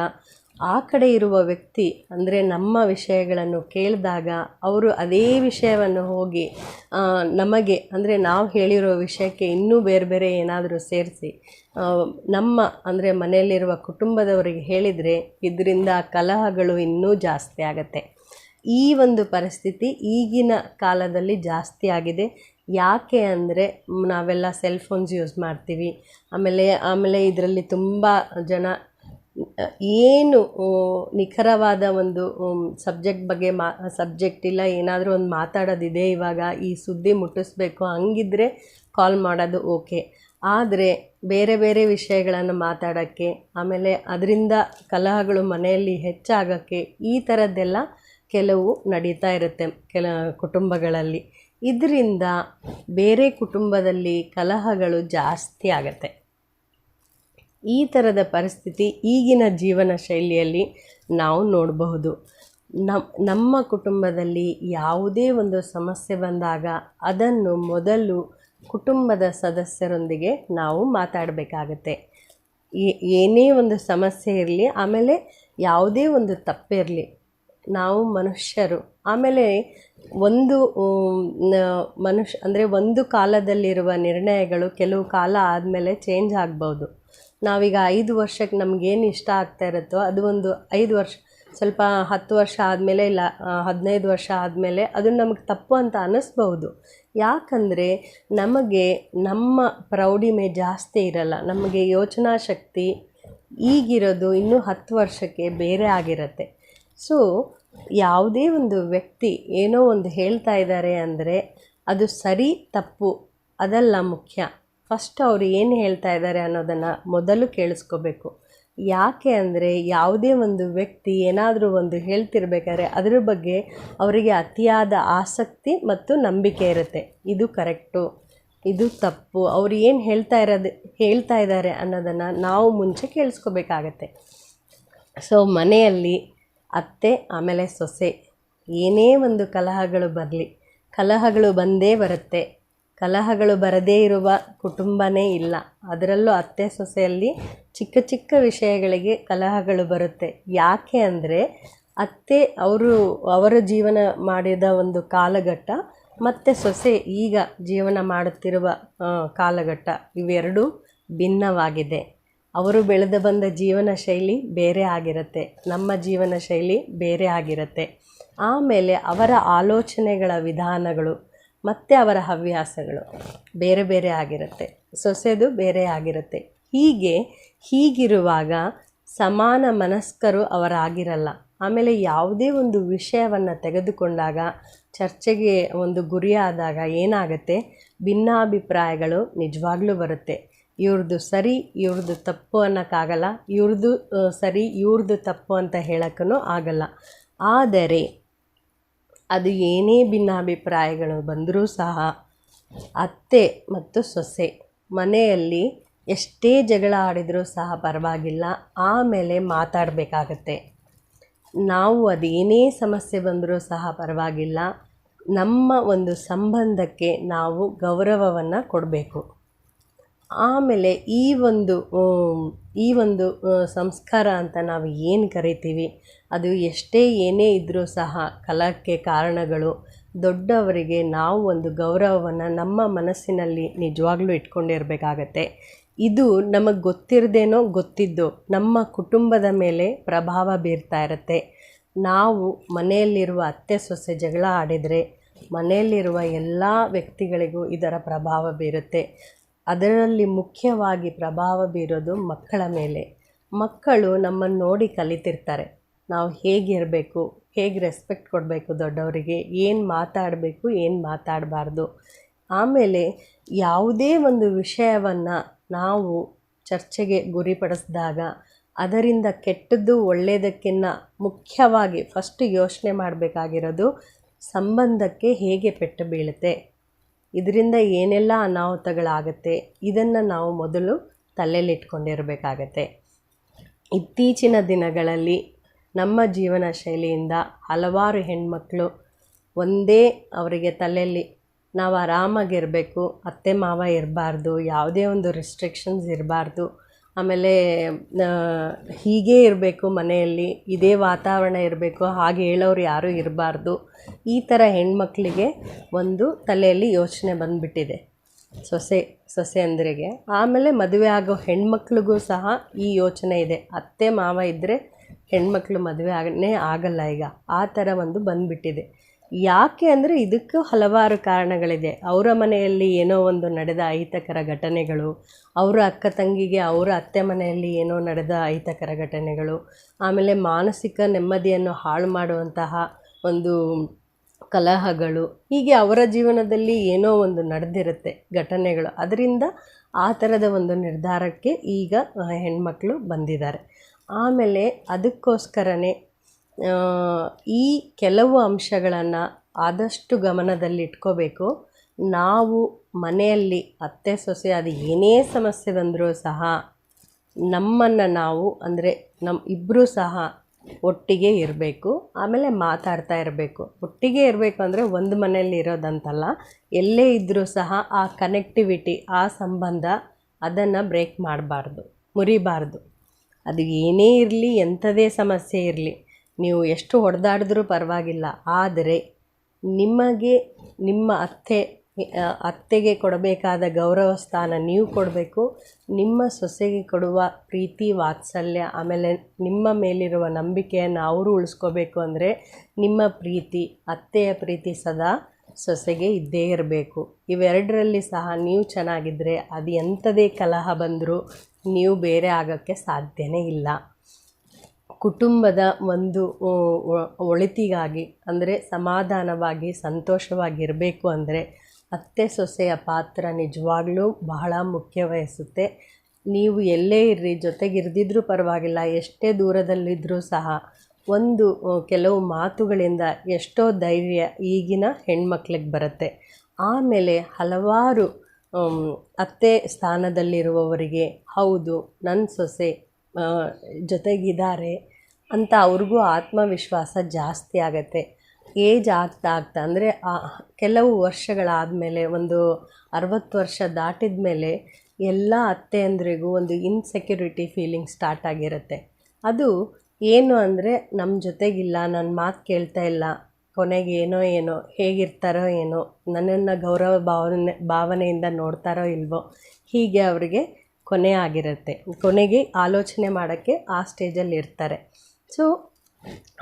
ಆ ಕಡೆ ಇರುವ ವ್ಯಕ್ತಿ ಅಂದರೆ ನಮ್ಮ ವಿಷಯಗಳನ್ನು ಕೇಳಿದಾಗ ಅವರು ಅದೇ ವಿಷಯವನ್ನು ಹೋಗಿ ನಮಗೆ ಅಂದರೆ ನಾವು ಹೇಳಿರೋ ವಿಷಯಕ್ಕೆ ಇನ್ನೂ ಬೇರೆ ಬೇರೆ ಏನಾದರೂ ಸೇರಿಸಿ ನಮ್ಮ ಅಂದರೆ ಮನೆಯಲ್ಲಿರುವ ಕುಟುಂಬದವರಿಗೆ ಹೇಳಿದರೆ ಇದರಿಂದ ಕಲಹಗಳು ಇನ್ನೂ ಜಾಸ್ತಿ ಆಗತ್ತೆ. ಈ ಒಂದು ಪರಿಸ್ಥಿತಿ ಈಗಿನ ಕಾಲದಲ್ಲಿ ಜಾಸ್ತಿ ಆಗಿದೆ. ಯಾಕೆ ಅಂದರೆ ನಾವೆಲ್ಲ ಸೆಲ್ ಫೋನ್ಸ್ ಯೂಸ್ ಮಾಡ್ತೀವಿ. ಆಮೇಲೆ ಆಮೇಲೆ ಇದರಲ್ಲಿ ತುಂಬ ಜನ ಏನು ನಿಖರವಾದ ಒಂದು ಸಬ್ಜೆಕ್ಟ್ ಬಗ್ಗೆ ಮಾ ಸಬ್ಜೆಕ್ಟ್ ಇಲ್ಲ, ಏನಾದರೂ ಒಂದು ಮಾತಾಡೋದಿದೆ ಇವಾಗ, ಈ ಸುದ್ದಿ ಮುಟ್ಟಿಸ್ಬೇಕು, ಹಂಗಿದ್ರೆ ಕಾಲ್ ಮಾಡೋದು ಓಕೆ ಆದರೆ, ಬೇರೆ ಬೇರೆ ವಿಷಯಗಳನ್ನು ಮಾತಾಡೋಕ್ಕೆ, ಆಮೇಲೆ ಅದರಿಂದ ಕಲಹಗಳು ಮನೆಯಲ್ಲಿ ಹೆಚ್ಚಾಗೋಕ್ಕೆ, ಈ ಥರದ್ದೆಲ್ಲ ಕೆಲವು ನಡೀತಾ ಇರುತ್ತೆ, ಕೆಲ ಕುಟುಂಬಗಳಲ್ಲಿ. ಇದರಿಂದ ಬೇರೆ ಕುಟುಂಬದಲ್ಲಿ ಕಲಹಗಳು ಜಾಸ್ತಿ ಆಗತ್ತೆ. ಈ ಥರದ ಪರಿಸ್ಥಿತಿ ಈಗಿನ ಜೀವನ ಶೈಲಿಯಲ್ಲಿ ನಾವು ನೋಡಬಹುದು. ನಮ್ಮ ಕುಟುಂಬದಲ್ಲಿ ಯಾವುದೇ ಒಂದು ಸಮಸ್ಯೆ ಬಂದಾಗ ಅದನ್ನು ಮೊದಲು ಕುಟುಂಬದ ಸದಸ್ಯರೊಂದಿಗೆ ನಾವು ಮಾತಾಡಬೇಕಾಗತ್ತೆ. ಏನೇ ಒಂದು ಸಮಸ್ಯೆ ಇರಲಿ, ಆಮೇಲೆ ಯಾವುದೇ ಒಂದು ತಪ್ಪಿರಲಿ, ನಾವು ಮನುಷ್ಯರು, ಆಮೇಲೆ ಒಂದು ಮನುಷ್ಯ, ಅಂದರೆ ಒಂದು ಕಾಲದಲ್ಲಿರುವ ನಿರ್ಣಯಗಳು ಕೆಲವು ಕಾಲ ಆದಮೇಲೆ ಚೇಂಜ್ ಆಗ್ಬೋದು ನಾವೀಗ ಐದು ವರ್ಷಕ್ಕೆ ನಮಗೇನು ಇಷ್ಟ ಆಗ್ತಾ ಇರುತ್ತೋ ಅದು ಒಂದು ಐದು ವರ್ಷ, ಸ್ವಲ್ಪ ಹತ್ತು ವರ್ಷ ಆದಮೇಲೆ ಇಲ್ಲ ಹದಿನೈದು ವರ್ಷ ಆದಮೇಲೆ ಅದು ನಮಗೆ ತಪ್ಪು ಅಂತ ಅನ್ನಿಸ್ಬಹುದು ಯಾಕಂದರೆ ನಮಗೆ ನಮ್ಮ ಪ್ರೌಢಿಮೆ ಜಾಸ್ತಿ ಇರಲ್ಲ, ನಮಗೆ ಯೋಚನಾ ಶಕ್ತಿ ಈಗಿರೋದು ಇನ್ನೂ ಹತ್ತು ವರ್ಷಕ್ಕೆ ಬೇರೆ ಆಗಿರುತ್ತೆ. ಸೊ ಯಾವುದೇ ಒಂದು ವ್ಯಕ್ತಿ ಏನೋ ಒಂದು ಹೇಳ್ತಾ ಇದ್ದಾರೆ ಅಂದರೆ ಅದು ಸರಿ, ತಪ್ಪು, ಅದಲ್ಲ ಮುಖ್ಯ. ಫಸ್ಟ್ ಅವರು ಏನು ಹೇಳ್ತಾ ಇದ್ದಾರೆ ಅನ್ನೋದನ್ನು ಮೊದಲು ಕೇಳಿಸ್ಕೋಬೇಕು. ಯಾಕೆ ಅಂದರೆ ಯಾವುದೇ ಒಂದು ವ್ಯಕ್ತಿ ಏನಾದರೂ ಒಂದು ಹೇಳ್ತಿರ್ಬೇಕಾದ್ರೆ ಅದ್ರ ಬಗ್ಗೆ ಅವರಿಗೆ ಅತಿಯಾದ ಆಸಕ್ತಿ ಮತ್ತು ನಂಬಿಕೆ ಇರುತ್ತೆ. ಇದು ಕರೆಕ್ಟು, ಇದು ತಪ್ಪು, ಅವ್ರು ಏನು ಹೇಳ್ತಾ ಇರೋದು, ಹೇಳ್ತಾ ಇದ್ದಾರೆ ಅನ್ನೋದನ್ನು ನಾವು ಮುಂಚೆ ಕೇಳಿಸ್ಕೋಬೇಕಾಗತ್ತೆ. ಸೊ ಮನೆಯಲ್ಲಿ ಅತ್ತೆ, ಆಮೇಲೆ ಸೊಸೆ, ಏನೇ ಒಂದು ಕಲಹಗಳು ಬರಲಿ, ಕಲಹಗಳು ಬಂದೇ ಬರುತ್ತೆ. ಕಲಹಗಳು ಬರದೇ ಇರುವ ಕುಟುಂಬನೇ ಇಲ್ಲ. ಅದರಲ್ಲೂ ಅತ್ತೆ ಸೊಸೆಯಲ್ಲಿ ಚಿಕ್ಕ ಚಿಕ್ಕ ವಿಷಯಗಳಿಗೆ ಕಲಹಗಳು ಬರುತ್ತೆ. ಯಾಕೆ ಅಂದರೆ ಅತ್ತೆ ಅವರು ಅವರ ಜೀವನ ಮಾಡಿದ ಒಂದು ಕಾಲಘಟ್ಟ ಮತ್ತು ಸೊಸೆ ಈಗ ಜೀವನ ಮಾಡುತ್ತಿರುವ ಕಾಲಘಟ್ಟ ಇವೆರಡೂ ಭಿನ್ನವಾಗಿದೆ. ಅವರು ಬೆಳೆದು ಬಂದ ಜೀವನ ಶೈಲಿ ಬೇರೆ ಆಗಿರುತ್ತೆ. ನಮ್ಮ ಜೀವನ ಶೈಲಿ ಬೇರೆ ಆಗಿರುತ್ತೆ. ಆಮೇಲೆ ಅವರ ಆಲೋಚನೆಗಳ ವಿಧಾನಗಳು ಮತ್ತು ಅವರ ಹವ್ಯಾಸಗಳು ಬೇರೆ ಬೇರೆ ಆಗಿರುತ್ತೆ. ಸೊಸೆದು ಬೇರೆ ಆಗಿರುತ್ತೆ. ಹೀಗೆ ಹೀಗಿರುವಾಗ ಸಮಾನ ಮನಸ್ಕರು ಅವರಾಗಿರಲ್ಲ. ಆಮೇಲೆ ಯಾವುದೇ ಒಂದು ವಿಷಯವನ್ನು ತೆಗೆದುಕೊಂಡಾಗ, ಚರ್ಚೆಗೆ ಒಂದು ಗುರಿಯಾದಾಗ ಏನಾಗುತ್ತೆ? ಭಿನ್ನಾಭಿಪ್ರಾಯಗಳು ನಿಜವಾಗ್ಲೂ ಬರುತ್ತೆ. ಇವ್ರದ್ದು ಸರಿ ಇವ್ರದ್ದು ತಪ್ಪು ಅನ್ನೋಕ್ಕಾಗಲ್ಲ. ಇವ್ರದ್ದು ಸರಿ ಇವ್ರದ್ದು ತಪ್ಪು ಅಂತ ಹೇಳೋಕ್ಕೂ ಆಗಲ್ಲ. ಆದರೆ ಅದು ಏನೇ ಭಿನ್ನಾಭಿಪ್ರಾಯಗಳು ಬಂದರೂ ಸಹ ಅತ್ತೆ ಮತ್ತು ಸೊಸೆ ಮನೆಯಲ್ಲಿ ಎಷ್ಟೇ ಜಗಳ ಆಡಿದರೂ ಸಹ ಪರವಾಗಿಲ್ಲ, ಆಮೇಲೆ ಮಾತಾಡಬೇಕಾಗತ್ತೆ. ನಾವು ಅದೇನೇ ಸಮಸ್ಯೆ ಬಂದರೂ ಸಹ ಪರವಾಗಿಲ್ಲ, ನಮ್ಮ ಒಂದು ಸಂಬಂಧಕ್ಕೆ ನಾವು ಗೌರವವನ್ನು ಕೊಡಬೇಕು. ಆಮೇಲೆ ಈ ಒಂದು ಈ ಒಂದು ಸಂಸ್ಕಾರ ಅಂತ ನಾವು ಏನು ಕರಿತೀವಿ? ಅದು ಎಷ್ಟೇ ಏನೇ ಇದ್ದರೂ ಸಹ ಕಲಕ್ಕೆ ಕಾರಣಗಳು, ದೊಡ್ಡವರಿಗೆ ನಾವು ಒಂದು ಗೌರವವನ್ನು ನಮ್ಮ ಮನಸ್ಸಿನಲ್ಲಿ ನಿಜವಾಗ್ಲೂ ಇಟ್ಕೊಂಡಿರಬೇಕಾಗತ್ತೆ. ಇದು ನಮಗೆ ಗೊತ್ತಿರದೇನೋ ಗೊತ್ತಿದ್ದು, ನಮ್ಮ ಕುಟುಂಬದ ಮೇಲೆ ಪ್ರಭಾವ ಬೀರ್ತಾ ಇರುತ್ತೆ. ನಾವು ಮನೆಯಲ್ಲಿರುವ ಅತ್ತೆ ಸೊಸೆ ಜಗಳ ಆಡಿದರೆ ಮನೆಯಲ್ಲಿರುವ ಎಲ್ಲ ವ್ಯಕ್ತಿಗಳಿಗೂ ಇದರ ಪ್ರಭಾವ ಬೀರುತ್ತೆ. ಅದರಲ್ಲಿ ಮುಖ್ಯವಾಗಿ ಪ್ರಭಾವ ಬೀರೋದು ಮಕ್ಕಳ ಮೇಲೆ. ಮಕ್ಕಳು ನಮ್ಮನ್ನು ನೋಡಿ ಕಲಿತಿರ್ತಾರೆ. ನಾವು ಹೇಗಿರಬೇಕು ಹೇಗೆ ರೆಸ್ಪೆಕ್ಟ್ ಕೊಡಬೇಕು ದೊಡ್ಡವರಿಗೆ, ಏನು ಮಾತಾಡಬೇಕು, ಏನು ಮಾತಾಡಬಾರ್ದು. ಆಮೇಲೆ ಯಾವುದೇ ಒಂದು ವಿಷಯವನ್ನು ನಾವು ಚರ್ಚೆಗೆ ಗುರಿಪಡಿಸಿದಾಗ ಅದರಿಂದ ಕೆಟ್ಟದ್ದು ಒಳ್ಳೆಯದಕ್ಕಿಂತ ಮುಖ್ಯವಾಗಿ ಫಸ್ಟ್ ಯೋಚನೆ ಮಾಡಬೇಕಾಗಿರೋದು ಸಂಬಂಧಕ್ಕೆ ಹೇಗೆ ಪೆಟ್ಟು ಬೀಳುತ್ತೆ. ಇದರಿಂದ ಏನೆಲ್ಲ ಅನಾಹುತಗಳಾಗತ್ತೆ, ಇದನ್ನು ನಾವು ಮೊದಲು ತಲೆಯಲ್ಲಿಟ್ಕೊಂಡಿರಬೇಕಾಗತ್ತೆ. ಇತ್ತೀಚಿನ ದಿನಗಳಲ್ಲಿ ನಮ್ಮ ಜೀವನ ಶೈಲಿಯಿಂದ ಹಲವಾರು ಹೆಣ್ಮಕ್ಳು ಒಂದೇ ಅವರಿಗೆ ತಲೆಯಲ್ಲಿ ನಾವು ಆರಾಮಾಗಿರಬೇಕು, ಅತ್ತೆ ಮಾವ ಇರಬಾರ್ದು, ಯಾವುದೇ ಒಂದು ರಿಸ್ಟ್ರಿಕ್ಷನ್ಸ್ ಇರಬಾರ್ದು ಆಮೇಲೆ ಹೀಗೇ ಇರಬೇಕು ಮನೆಯಲ್ಲಿ, ಇದೇ ವಾತಾವರಣ ಇರಬೇಕು, ಹಾಗೆ ಹೇಳೋರು ಯಾರೂ ಇರಬಾರ್ದು. ಈ ಥರ ಹೆಣ್ಮಕ್ಳಿಗೆ ಒಂದು ತಲೆಯಲ್ಲಿ ಯೋಚನೆ ಬಂದುಬಿಟ್ಟಿದೆ. ಸೊಸೆ ಸೊಸೆಯಂದ್ರಿಗೆ ಆಮೇಲೆ ಮದುವೆ ಆಗೋ ಹೆಣ್ಮಕ್ಳಿಗೂ ಸಹ ಈ ಯೋಚನೆ ಇದೆ. ಅತ್ತೆ, ಮಾವ ಇದ್ದರೆ ಹೆಣ್ಮಕ್ಳು ಮದುವೆ ಆಗನೇ ಆಗಲ್ಲ ಈಗ. ಆ ಥರ ಒಂದು ಬಂದುಬಿಟ್ಟಿದೆ. ಯಾಕೆ ಅಂದರೆ ಇದಕ್ಕೂ ಹಲವಾರು ಕಾರಣಗಳಿದೆ. ಅವರ ಮನೆಯಲ್ಲಿ ಏನೋ ಒಂದು ನಡೆದ ಅಹಿತಕರ ಘಟನೆಗಳು, ಅವರ ಅಕ್ಕ ತಂಗಿಗೆ ಅವರ ಅತ್ತೆ ಮನೆಯಲ್ಲಿ ಏನೋ ನಡೆದ ಅಹಿತಕರ ಘಟನೆಗಳು, ಆಮೇಲೆ ಮಾನಸಿಕ ನೆಮ್ಮದಿಯನ್ನು ಹಾಳು ಮಾಡುವಂತಹ ಒಂದು ಕಲಹಗಳು, ಹೀಗೆ ಅವರ ಜೀವನದಲ್ಲಿ ಏನೋ ಒಂದು ನಡೆದಿರುತ್ತೆ ಘಟನೆಗಳು. ಅದರಿಂದ ಆ ಥರದ ಒಂದು ನಿರ್ಧಾರಕ್ಕೆ ಈಗ ಹೆಣ್ಮಕ್ಳು ಬಂದಿದ್ದಾರೆ. ಆಮೇಲೆ ಅದಕ್ಕೋಸ್ಕರನೇ ಈ ಕೆಲವು ಅಂಶಗಳನ್ನು ಆದಷ್ಟು ಗಮನದಲ್ಲಿಟ್ಕೋಬೇಕು. ನಾವು ಮನೆಯಲ್ಲಿ ಅತ್ತೆ, ಸೊಸೆ, ಅದು ಏನೇ ಸಮಸ್ಯೆ ಬಂದರೂ ಸಹ ನಮ್ಮನ್ನು ನಾವು ಅಂದರೆ ನಮ್ಮ ಇಬ್ಬರೂ ಸಹ ಒಟ್ಟಿಗೆ ಇರಬೇಕು. ಆಮೇಲೆ ಮಾತಾಡ್ತಾ ಇರಬೇಕು. ಒಟ್ಟಿಗೆ ಇರಬೇಕು ಅಂದರೆ ಒಂದು ಮನೆಯಲ್ಲಿ ಇರೋದಂತಲ್ಲ, ಎಲ್ಲೇ ಇದ್ದರೂ ಸಹ ಆ ಕನೆಕ್ಟಿವಿಟಿ ಆ ಸಂಬಂಧ ಅದನ್ನು ಬ್ರೇಕ್ ಮಾಡಬಾರ್ದು, ಮುರಿಬಾರ್ದು. ಅದು ಏನೇ ಇರಲಿ, ಎಂಥದೇ ಸಮಸ್ಯೆ ಇರಲಿ ನೀವು ಎಷ್ಟು ಹೊಡೆದಾಡಿದ್ರೂ ಪರವಾಗಿಲ್ಲ. ಆದರೆ ನಿಮಗೆ, ನಿಮ್ಮ ಅತ್ತೆ ಅತ್ತೆಗೆ ಕೊಡಬೇಕಾದ ಗೌರವ ಸ್ಥಾನ ನೀವು ಕೊಡಬೇಕು. ನಿಮ್ಮ ಸೊಸೆಗೆ ಕೊಡುವ ಪ್ರೀತಿ, ವಾತ್ಸಲ್ಯ, ಆಮೇಲೆ ನಿಮ್ಮ ಮೇಲಿರುವ ನಂಬಿಕೆಯನ್ನು ಅವರು ಉಳಿಸ್ಕೋಬೇಕು ಅಂದರೆ ನಿಮ್ಮ ಪ್ರೀತಿ, ಅತ್ತೆಯ ಪ್ರೀತಿ ಸದಾ ಸೊಸೆಗೆ ಇದ್ದೇ ಇರಬೇಕು. ಇವೆರಡರಲ್ಲಿ ಸಹ ನೀವು ಚೆನ್ನಾಗಿದ್ದರೆ ಅದು ಎಂಥದೇ ಕಲಹ ಬಂದರೂ ನೀವು ಬೇರೆ ಆಗೋಕ್ಕೆ ಸಾಧ್ಯವೇ ಇಲ್ಲ. ಕುಟುಂಬದ ಒಂದು ಒಳಿತಿಗಾಗಿ, ಅಂದರೆ ಸಮಾಧಾನವಾಗಿ, ಸಂತೋಷವಾಗಿರಬೇಕು ಅಂದರೆ ಅತ್ತೆ ಸೊಸೆಯ ಪಾತ್ರ ನಿಜವಾಗ್ಲೂ ಬಹಳ ಮುಖ್ಯ ವಹಿಸುತ್ತೆ ನೀವು ಎಲ್ಲೇ ಇರ್ರಿ, ಜೊತೆಗಿರ್ದಿದ್ರೂ ಪರವಾಗಿಲ್ಲ, ಎಷ್ಟೇ ದೂರದಲ್ಲಿದ್ದರೂ ಸಹ ಒಂದು ಕೆಲವು ಮಾತುಗಳಿಂದ ಎಷ್ಟೋ ಧೈರ್ಯ ಈಗಿನ ಹೆಣ್ಮಕ್ಳಿಗೆ ಬರುತ್ತೆ. ಆಮೇಲೆ ಹಲವಾರು ಅತ್ತೆ ಸ್ಥಾನದಲ್ಲಿರುವವರಿಗೆ, ಹೌದು ನನ್ನ ಸೊಸೆ ಜೊತೆಗಿದ್ದಾರೆ ಅಂತ ಅವ್ರಿಗೂ ಆತ್ಮವಿಶ್ವಾಸ ಜಾಸ್ತಿ ಆಗತ್ತೆ. ಏಜ್ ಆಗ್ತಾ ಆಗ್ತಾ, ಅಂದರೆ ಕೆಲವು ವರ್ಷಗಳಾದಮೇಲೆ ಒಂದು ಅರವತ್ತು ವರ್ಷ ದಾಟಿದ ಮೇಲೆ ಎಲ್ಲ ಅತ್ತೆಯಂದ್ರಿಗೂ ಒಂದು ಇನ್ಸೆಕ್ಯೂರಿಟಿ ಫೀಲಿಂಗ್ ಸ್ಟಾರ್ಟ್ ಆಗಿರುತ್ತೆ. ಅದು ಏನು ಅಂದರೆ ನಮ್ಮ ಜೊತೆಗಿಲ್ಲ ನನ್ನ ಮಾತು ಕೇಳ್ತಾ ಇಲ್ಲ, ಕೊನೆಗೆ ಏನೋ ಏನೋ, ಹೇಗಿರ್ತಾರೋ ಏನೋ, ನನ್ನನ್ನು ಗೌರವ ಭಾವನೆ, ಭಾವನೆಯಿಂದ ನೋಡ್ತಾರೋ ಇಲ್ವೋ, ಹೀಗೆ ಅವರಿಗೆ ಕೊನೆ ಆಗಿರುತ್ತೆ. ಕೊನೆಗೆ ಆಲೋಚನೆ ಮಾಡೋಕ್ಕೆ ಆ ಸ್ಟೇಜಲ್ಲಿ ಇರ್ತಾರೆ. ಸೊ,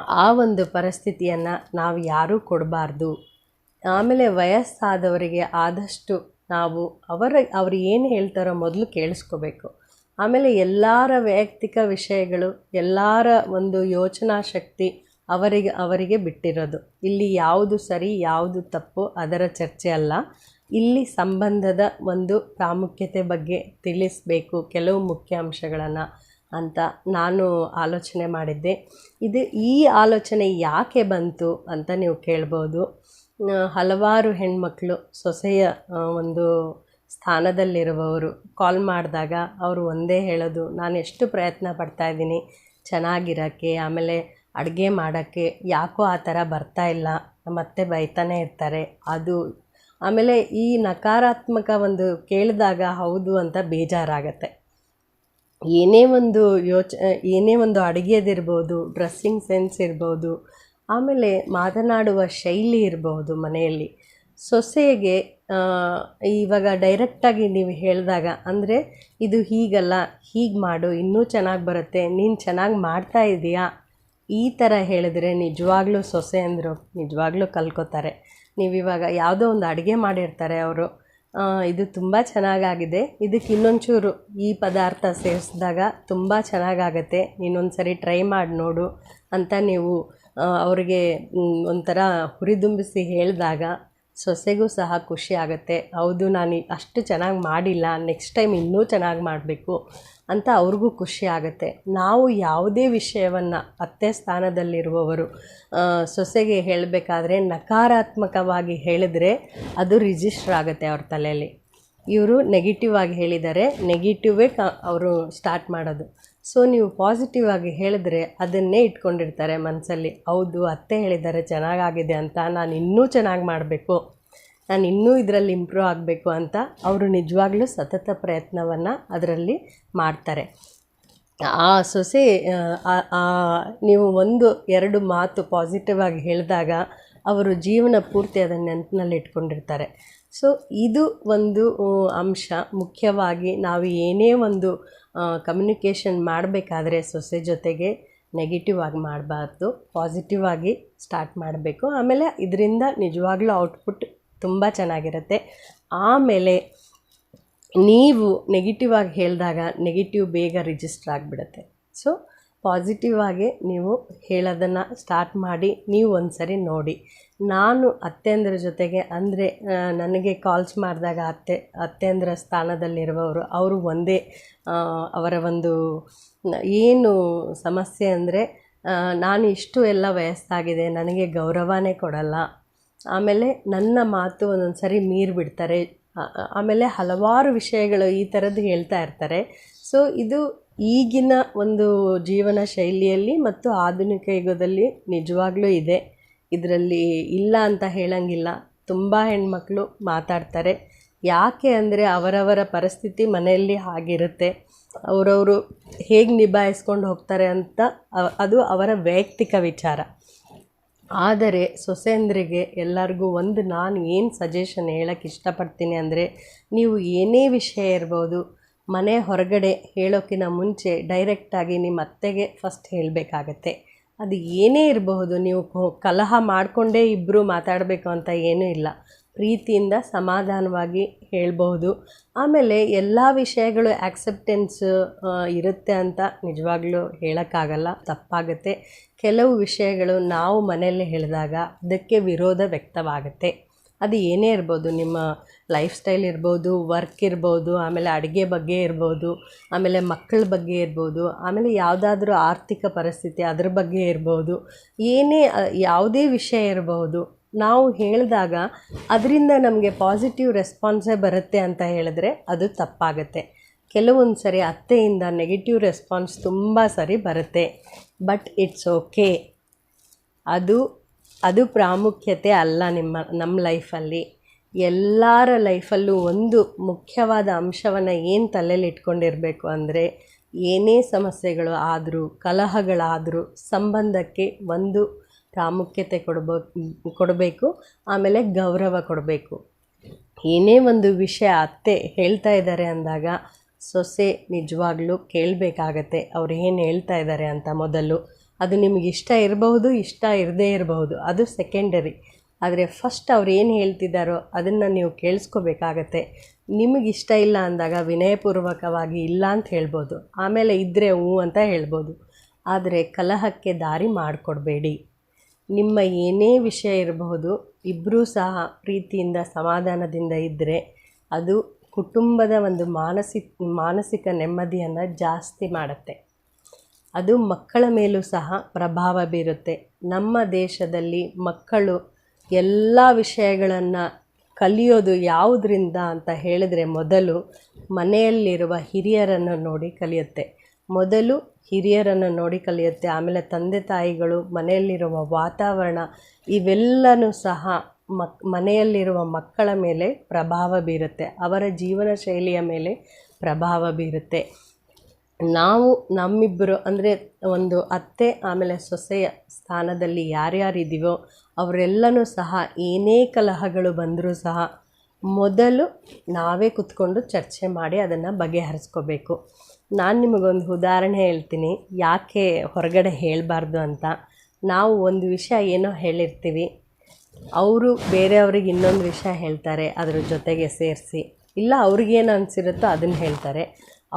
ಆ ಒಂದು ಪರಿಸ್ಥಿತಿಯನ್ನು ನಾವು ಯಾರೂ ಕೊಡಬಾರ್ದು. ಆಮೇಲೆ ವಯಸ್ಸಾದವರಿಗೆ ಆದಷ್ಟು ನಾವು ಅವರ, ಅವ್ರು ಏನು ಹೇಳ್ತಾರೋ ಮೊದಲು ಕೇಳಿಸ್ಕೋಬೇಕು. ಆಮೇಲೆ ಎಲ್ಲರ ವೈಯಕ್ತಿಕ ವಿಷಯಗಳು, ಎಲ್ಲರ ಒಂದು ಯೋಚನಾ ಶಕ್ತಿ ಅವರಿಗೆ ಅವರಿಗೆ ಬಿಟ್ಟಿರೋದು. ಇಲ್ಲಿ ಯಾವುದು ಸರಿ, ಯಾವುದು ತಪ್ಪು ಅದರ ಚರ್ಚೆ ಅಲ್ಲ. ಇಲ್ಲಿ ಸಂಬಂಧದ ಒಂದು ಪ್ರಾಮುಖ್ಯತೆ ಬಗ್ಗೆ ತಿಳಿಸಬೇಕು, ಕೆಲವು ಮುಖ್ಯ ಅಂಶಗಳನ್ನು ಅಂತ ನಾನು ಆಲೋಚನೆ ಮಾಡಿದ್ದೆ. ಇದು ಈ ಆಲೋಚನೆ ಯಾಕೆ ಬಂತು ಅಂತ ನೀವು ಕೇಳ್ಬೋದು. ಹಲವಾರು ಹೆಣ್ಮಕ್ಳು ಸೊಸೆಯ ಒಂದು ಸ್ಥಾನದಲ್ಲಿರುವವರು ಕಾಲ್ ಮಾಡಿದಾಗ ಅವರು ಒಂದೇ ಹೇಳೋದು, ನಾನು ಎಷ್ಟು ಪ್ರಯತ್ನ ಪಡ್ತಾ ಇದ್ದೀನಿ, ಚೆನ್ನಾಗಿರೋಕ್ಕೆ, ಆಮೇಲೆ ಅಡುಗೆ ಮಾಡೋಕ್ಕೆ, ಯಾಕೋ ಆ ಥರ ಬರ್ತಾ ಇಲ್ಲ ಮತ್ತೆ ಬೈತಾನೆ ಇರ್ತಾರೆ, ಅದು. ಆಮೇಲೆ ಈ ನಕಾರಾತ್ಮಕ ಒಂದು ಕೇಳಿದಾಗ ಹೌದು ಅಂತ ಬೇಜಾರಾಗತ್ತೆ. ಏನೇ ಒಂದು ಯೋಚ ಏನೇ ಒಂದು ಅಡುಗೆದಿರ್ಬೋದು ಡ್ರೆಸ್ಸಿಂಗ್ ಸೆನ್ಸ್ ಇರ್ಬೋದು, ಆಮೇಲೆ ಮಾತನಾಡುವ ಶೈಲಿ ಇರಬಹುದು ಮನೆಯಲ್ಲಿ. ಸೊಸೆಗೆ ಇವಾಗ ಡೈರೆಕ್ಟಾಗಿ ನೀವು ಹೇಳಿದಾಗ, ಅಂದರೆ ಇದು ಹೀಗಲ್ಲ, ಹೀಗೆ ಮಾಡು, ಇನ್ನೂ ಚೆನ್ನಾಗಿ ಬರುತ್ತೆ, ನೀನು ಚೆನ್ನಾಗಿ ಮಾಡ್ತಾ ಇದೀಯಾ? ಈ ಥರ ಹೇಳಿದ್ರೆ ನಿಜವಾಗ್ಲೂ ಸೊಸೆ ಅಂದರು ನಿಜವಾಗ್ಲೂ ಕಲ್ಕೋತಾರೆ. ನೀವು ಇವಾಗ ಯಾವುದೋ ಒಂದು ಅಡುಗೆ ಮಾಡಿರ್ತಾರೆ ಅವರು ಇದು ತುಂಬ ಚೆನ್ನಾಗಾಗಿದೆ. ಇದಕ್ಕೆ ಇನ್ನೊಂಚೂರು ಈ ಪದಾರ್ಥ ಸೇರಿಸಿದಾಗ ತುಂಬ ಚೆನ್ನಾಗಾಗತ್ತೆ. ನೀನೊಂದು ಸರಿ ಟ್ರೈ ಮಾಡಿ ನೋಡು ಅಂತ ನೀವು ಅವರಿಗೆ ಒಂಥರ ಹುರಿದುಂಬಿಸಿ ಹೇಳಿದಾಗ ಸೊಸೆಗೂ ಸಹ ಖುಷಿ ಆಗುತ್ತೆ. ಹೌದು, ನಾನು ಅಷ್ಟು ಚೆನ್ನಾಗಿ ಮಾಡಿಲ್ಲ. ನೆಕ್ಸ್ಟ್ ಟೈಮ್ ಇನ್ನೂ ಚೆನ್ನಾಗಿ ಮಾಡಬೇಕು ಅಂತ ಅವ್ರಿಗೂ ಖುಷಿ ಆಗುತ್ತೆ. ನಾವು ಯಾವುದೇ ವಿಷಯವನ್ನು ಅತ್ತೆ ಸ್ಥಾನದಲ್ಲಿರುವವರು ಸೊಸೆಗೆ ಹೇಳಬೇಕಾದ್ರೆ ನಕಾರಾತ್ಮಕವಾಗಿ ಹೇಳಿದ್ರೆ ಅದು ರಿಜಿಸ್ಟರ್ ಆಗುತ್ತೆ ಅವ್ರ ತಲೆಯಲ್ಲಿ. ಇವರು ನೆಗೆಟಿವ್ ಆಗಿ ಹೇಳಿದ್ದಾರೆ. ನೆಗೆಟಿವೇ ಕ ಅವರು ಸ್ಟಾರ್ಟ್ ಮಾಡೋದು. ಸೊ ನೀವು ಪಾಸಿಟಿವ್ ಆಗಿ ಹೇಳಿದ್ರೆ ಅದನ್ನೇ ಇಟ್ಕೊಂಡಿರ್ತಾರೆ ಮನಸ್ಸಲ್ಲಿ ಹೌದು, ಅತ್ತೆ ಹೇಳಿದ್ದಾರೆ, ಚೆನ್ನಾಗಾಗಿದೆ ಅಂತ. ನಾನು ಇನ್ನೂ ಚೆನ್ನಾಗಿ ಮಾಡಬೇಕು. ನಾನು ಇನ್ನೂ ಇದರಲ್ಲಿ ಇಂಪ್ರೂವ್ ಆಗಬೇಕು ಅಂತ ಅವರು ನಿಜವಾಗ್ಲೂ ಸತತ ಪ್ರಯತ್ನವನ್ನು ಅದರಲ್ಲಿ ಮಾಡ್ತಾರೆ. ಆ ಸೊಸೆ ನೀವು ಒಂದು, ಎರಡು ಮಾತು ಪಾಸಿಟಿವ್ ಆಗಿ ಹೇಳಿದಾಗ ಅವರು ಜೀವನ ಪೂರ್ತಿ ಅದನ್ನು ನೆನಪಿನಲ್ಲಿ ಇಟ್ಕೊಂಡಿರ್ತಾರೆ ಸೊ ಇದು ಒಂದು ಅಂಶ. ಮುಖ್ಯವಾಗಿ ನಾವು ಏನೇ ಒಂದು ಕಮ್ಯುನಿಕೇಷನ್ ಮಾಡಬೇಕಾದ್ರೆ ಸೊಸೆ ಜೊತೆಗೆ ನೆಗೆಟಿವ್ ಆಗಿ ಮಾಡಬಾರ್ದು ಪಾಸಿಟಿವ್ ಆಗಿ ಸ್ಟಾರ್ಟ್ ಮಾಡಬೇಕು. ಆಮೇಲೆ ಇದರಿಂದ ನಿಜವಾಗ್ಲೂ ಔಟ್ಪುಟ್ ತುಂಬ ಚೆನ್ನಾಗಿರುತ್ತೆ. ಆಮೇಲೆ ನೀವು ನೆಗೆಟಿವ್ ಆಗಿ ಹೇಳಿದಾಗ ನೆಗೆಟಿವ್ ಬೇಗ ರಿಜಿಸ್ಟರ್ ಆಗಿಬಿಡುತ್ತೆ. ಸೊ ಪಾಸಿಟಿವ್ ಆಗಿ ನೀವು ಹೇಳೋದನ್ನು ಸ್ಟಾರ್ಟ್ ಮಾಡಿ, ನೀವು ಒಂದು ನೋಡಿ. ನಾನು ಅತ್ತೆಂದ್ರ ಜೊತೆಗೆ ಅಂದರೆ ನನಗೆ ಕಾಲ್ಸ್ ಮಾಡಿದಾಗ ಅತ್ತೆ, ಅತ್ತೆಂದ್ರ ಸ್ಥಾನದಲ್ಲಿರುವವರು, ಅವರು ಒಂದೇ ಅವರ ಒಂದು ಏನು ಸಮಸ್ಯೆ ಅಂದರೆ ನಾನು ಇಷ್ಟು ಎಲ್ಲ ವಯಸ್ಸಾಗಿದೆ, ನನಗೆ ಗೌರವನೇ ಕೊಡಲ್ಲ. ಆಮೇಲೆ ನನ್ನ ಮಾತು ಒಂದೊಂದು ಸರಿ ಮೀರಿ ಬಿಡ್ತಾರೆ. ಆಮೇಲೆ ಹಲವಾರು ವಿಷಯಗಳು ಈ ಥರದ್ದು ಹೇಳ್ತಾ ಇರ್ತಾರೆ. ಸೊ ಇದು ಈಗಿನ ಒಂದು ಜೀವನ ಶೈಲಿಯಲ್ಲಿ ಮತ್ತು ಆಧುನಿಕ ಯುಗದಲ್ಲಿ ನಿಜವಾಗ್ಲೂ ಇದೆ. ಇದರಲ್ಲಿ ಇಲ್ಲ ಅಂತ ಹೇಳಂಗಿಲ್ಲ. ತುಂಬ ಹೆಣ್ಮಕ್ಳು ಮಾತಾಡ್ತಾರೆ. ಯಾಕೆ ಅಂದರೆ ಅವರವರ ಪರಿಸ್ಥಿತಿ ಮನೆಯಲ್ಲಿ ಆಗಿರುತ್ತೆ ಅವರವರು ಹೇಗೆ ನಿಭಾಯಿಸ್ಕೊಂಡು ಹೋಗ್ತಾರೆ ಅಂತ ಅದು ಅವರ ವೈಯಕ್ತಿಕ ವಿಚಾರ. ಆದರೆ ಸೊಸೆಂದ್ರಿಗೆ ಎಲ್ಲರಿಗೂ ಒಂದು ನಾನು ಏನು ಸಜೆಷನ್ ಹೇಳೋಕ್ಕೆ ಇಷ್ಟಪಡ್ತೀನಿ ಅಂದರೆ, ನೀವು ಏನೇ ವಿಷಯ ಇರ್ಬೋದು, ಮನೆ ಹೊರಗಡೆ ಹೇಳೋಕ್ಕಿಂತ ಮುಂಚೆ ಡೈರೆಕ್ಟಾಗಿ ನಿಮ್ಮ ಅತ್ತೆಗೆ ಫಸ್ಟ್ ಹೇಳಬೇಕಾಗತ್ತೆ. ಅದು ಏನೇ ಇರಬಹುದು, ನೀವು ಕಲಹ ಮಾಡಿಕೊಂಡೇ ಇಬ್ಬರು ಮಾತಾಡಬೇಕು ಅಂತ ಏನೂ ಇಲ್ಲ. ಪ್ರೀತಿಯಿಂದ ಸಮಾಧಾನವಾಗಿ ಹೇಳಬಹುದು. ಆಮೇಲೆ ಎಲ್ಲ ವಿಷಯಗಳು ಆ್ಯಕ್ಸೆಪ್ಟೆನ್ಸ್ ಇರುತ್ತೆ ಅಂತ ನಿಜವಾಗ್ಲೂ ಹೇಳೋಕ್ಕಾಗಲ್ಲ, ತಪ್ಪಾಗುತ್ತೆ. ಕೆಲವು ವಿಷಯಗಳು ನಾವು ಮನೆಯಲ್ಲಿ ಹೇಳಿದಾಗ ಅದಕ್ಕೆ ವಿರೋಧ ವ್ಯಕ್ತವಾಗುತ್ತೆ. ಅದು ಏನೇ ಇರ್ಬೋದು, ನಿಮ್ಮ ಲೈಫ್ ಸ್ಟೈಲ್ ಇರ್ಬೋದು ವರ್ಕ್ ಇರ್ಬೋದು, ಆಮೇಲೆ ಅಡುಗೆ ಬಗ್ಗೆ ಇರ್ಬೋದು, ಆಮೇಲೆ ಮಕ್ಕಳ ಬಗ್ಗೆ ಇರ್ಬೋದು, ಆಮೇಲೆ ಯಾವುದಾದ್ರೂ ಆರ್ಥಿಕ ಪರಿಸ್ಥಿತಿ ಅದ್ರ ಬಗ್ಗೆ ಇರ್ಬೋದು, ಏನೇ ಯಾವುದೇ ವಿಷಯ ಇರಬಹುದು ನಾವು ಹೇಳಿದಾಗ ಅದರಿಂದ ನಮಗೆ ಪಾಸಿಟಿವ್ ರೆಸ್ಪಾನ್ಸೇ ಬರುತ್ತೆ ಅಂತ ಹೇಳಿದ್ರೆ ಅದು ತಪ್ಪಾಗುತ್ತೆ. ಕೆಲವೊಂದು ಸರಿ ಅತ್ತೆಯಿಂದ ನೆಗೆಟಿವ್ ರೆಸ್ಪಾನ್ಸ್ ತುಂಬ ಸರಿ ಬರುತ್ತೆ ಬಟ್ ಇಟ್ಸ್ ಓಕೆ ಅದು ಅದು ಪ್ರಾಮುಖ್ಯತೆ ಅಲ್ಲ ನಿಮ್ಮ, ನಮ್ಮ ಲೈಫಲ್ಲಿ ಎಲ್ಲರ ಲೈಫಲ್ಲೂ ಒಂದು ಮುಖ್ಯವಾದ ಅಂಶವನ್ನು ಏನು ತಲೆಯಲ್ಲಿ ಇಟ್ಕೊಂಡಿರಬೇಕು ಅಂದರೆ ಏನೇ ಸಮಸ್ಯೆಗಳು ಆದರೂ, ಕಲಹಗಳಾದರೂ ಸಂಬಂಧಕ್ಕೆ ಒಂದು ಪ್ರಾಮುಖ್ಯತೆ ಕೊಡಬೇಕು ಕೊಡಬೇಕು, ಆಮೇಲೆ ಗೌರವ ಕೊಡಬೇಕು. ಏನೇ ಒಂದು ವಿಷಯ ಅತ್ತೆ ಹೇಳ್ತಾ ಇದ್ದಾರೆ ಅಂದಾಗ, ಸೊಸೆ ನಿಜವಾಗ್ಲೂ ಕೇಳಬೇಕಾಗತ್ತೆ ಅವ್ರು ಏನು ಹೇಳ್ತಾ ಇದ್ದಾರೆ ಅಂತ ಮೊದಲು. ಅದು ನಿಮಗೆ ಇಷ್ಟ ಇರಬಹುದು, ಇಷ್ಟ ಇರದೇ ಇರಬಹುದು, ಅದು ಸೆಕೆಂಡರಿ ಆದರೆ ಫಸ್ಟ್ ಅವ್ರು ಏನು ಹೇಳ್ತಿದ್ದಾರೋ ಅದನ್ನು ನೀವು ಕೇಳಿಸ್ಕೋಬೇಕಾಗತ್ತೆ. ನಿಮಗೆ ಇಷ್ಟ ಇಲ್ಲ ಅಂದಾಗ ವಿನಯಪೂರ್ವಕವಾಗಿ ಇಲ್ಲ ಅಂತ ಹೇಳ್ಬೋದು. ಆಮೇಲೆ ಇದ್ದರೆ ಹ್ಞೂ ಅಂತ ಹೇಳ್ಬೋದು. ಆದರೆ ಕಲಹಕ್ಕೆ ದಾರಿ ಮಾಡಿಕೊಡ್ಬೇಡಿ. ನಿಮ್ಮ ಏನೇ ವಿಷಯ ಇರಬಹುದು ಇಬ್ಬರೂ ಸಹ ಪ್ರೀತಿಯಿಂದ ಸಮಾಧಾನದಿಂದ ಇದ್ದರೆ ಅದು ಕುಟುಂಬದ ಒಂದು ಮಾನಸಿಕ ಮಾನಸಿಕ ನೆಮ್ಮದಿಯನ್ನು ಜಾಸ್ತಿ ಮಾಡುತ್ತೆ. ಅದು ಮಕ್ಕಳ ಮೇಲೂ ಸಹ ಪ್ರಭಾವ ಬೀರುತ್ತೆ. ನಮ್ಮ ದೇಶದಲ್ಲಿ ಮಕ್ಕಳು ಎಲ್ಲ ವಿಷಯಗಳನ್ನು ಕಲಿಯೋದು ಯಾವುದರಿಂದ ಅಂತ ಹೇಳಿದರೆ ಮೊದಲು ಮನೆಯಲ್ಲಿರುವ ಹಿರಿಯರನ್ನು ನೋಡಿ ಕಲಿಯುತ್ತೆ. ಮೊದಲು ಹಿರಿಯರನ್ನು ನೋಡಿ ಕಲಿಯುತ್ತೆ. ಆಮೇಲೆ ತಂದೆ ತಾಯಿಗಳು, ಮನೆಯಲ್ಲಿರುವ ವಾತಾವರಣ ಇವೆಲ್ಲನೂ ಸಹ ಮಕ್, ಮನೆಯಲ್ಲಿರುವ ಮಕ್ಕಳ ಮೇಲೆ ಪ್ರಭಾವ ಬೀರುತ್ತೆ. ಅವರ ಜೀವನ ಶೈಲಿಯ ಮೇಲೆ ಪ್ರಭಾವ ಬೀರುತ್ತೆ. ನಾವು ನಮ್ಮಿಬ್ಬರು ಅಂದರೆ ಒಂದು ಅತ್ತೆ ಆಮೇಲೆ ಸೊಸೆಯ ಸ್ಥಾನದಲ್ಲಿ ಯಾರ್ಯಾರಿದ್ದೀವೋ ಅವರೆಲ್ಲನೂ ಸಹ ಏನೇ ಕಲಹಗಳು ಬಂದರೂ ಸಹ ಮೊದಲು ನಾವೇ ಕುತ್ಕೊಂಡು ಚರ್ಚೆ ಮಾಡಿ ಅದನ್ನು ಬಗೆಹರಿಸ್ಕೋಬೇಕು. ನಾನು ನಿಮಗೊಂದು ಉದಾಹರಣೆ ಹೇಳ್ತೀನಿ. ಯಾಕೆ ಹೊರಗಡೆ ಹೇಳಬಾರ್ದು ಅಂತ. ನಾವು ಒಂದು ವಿಷಯ ಏನೋ ಹೇಳಿರ್ತೀವಿ. ಅವರು ಬೇರೆಯವ್ರಿಗೆ ಇನ್ನೊಂದು ವಿಷಯ ಹೇಳ್ತಾರೆ, ಅದ್ರ ಜೊತೆಗೆ ಸೇರಿಸಿ. ಇಲ್ಲ ಅವ್ರಿಗೇನು ಅನಿಸಿರುತ್ತೋ ಅದನ್ನು ಹೇಳ್ತಾರೆ.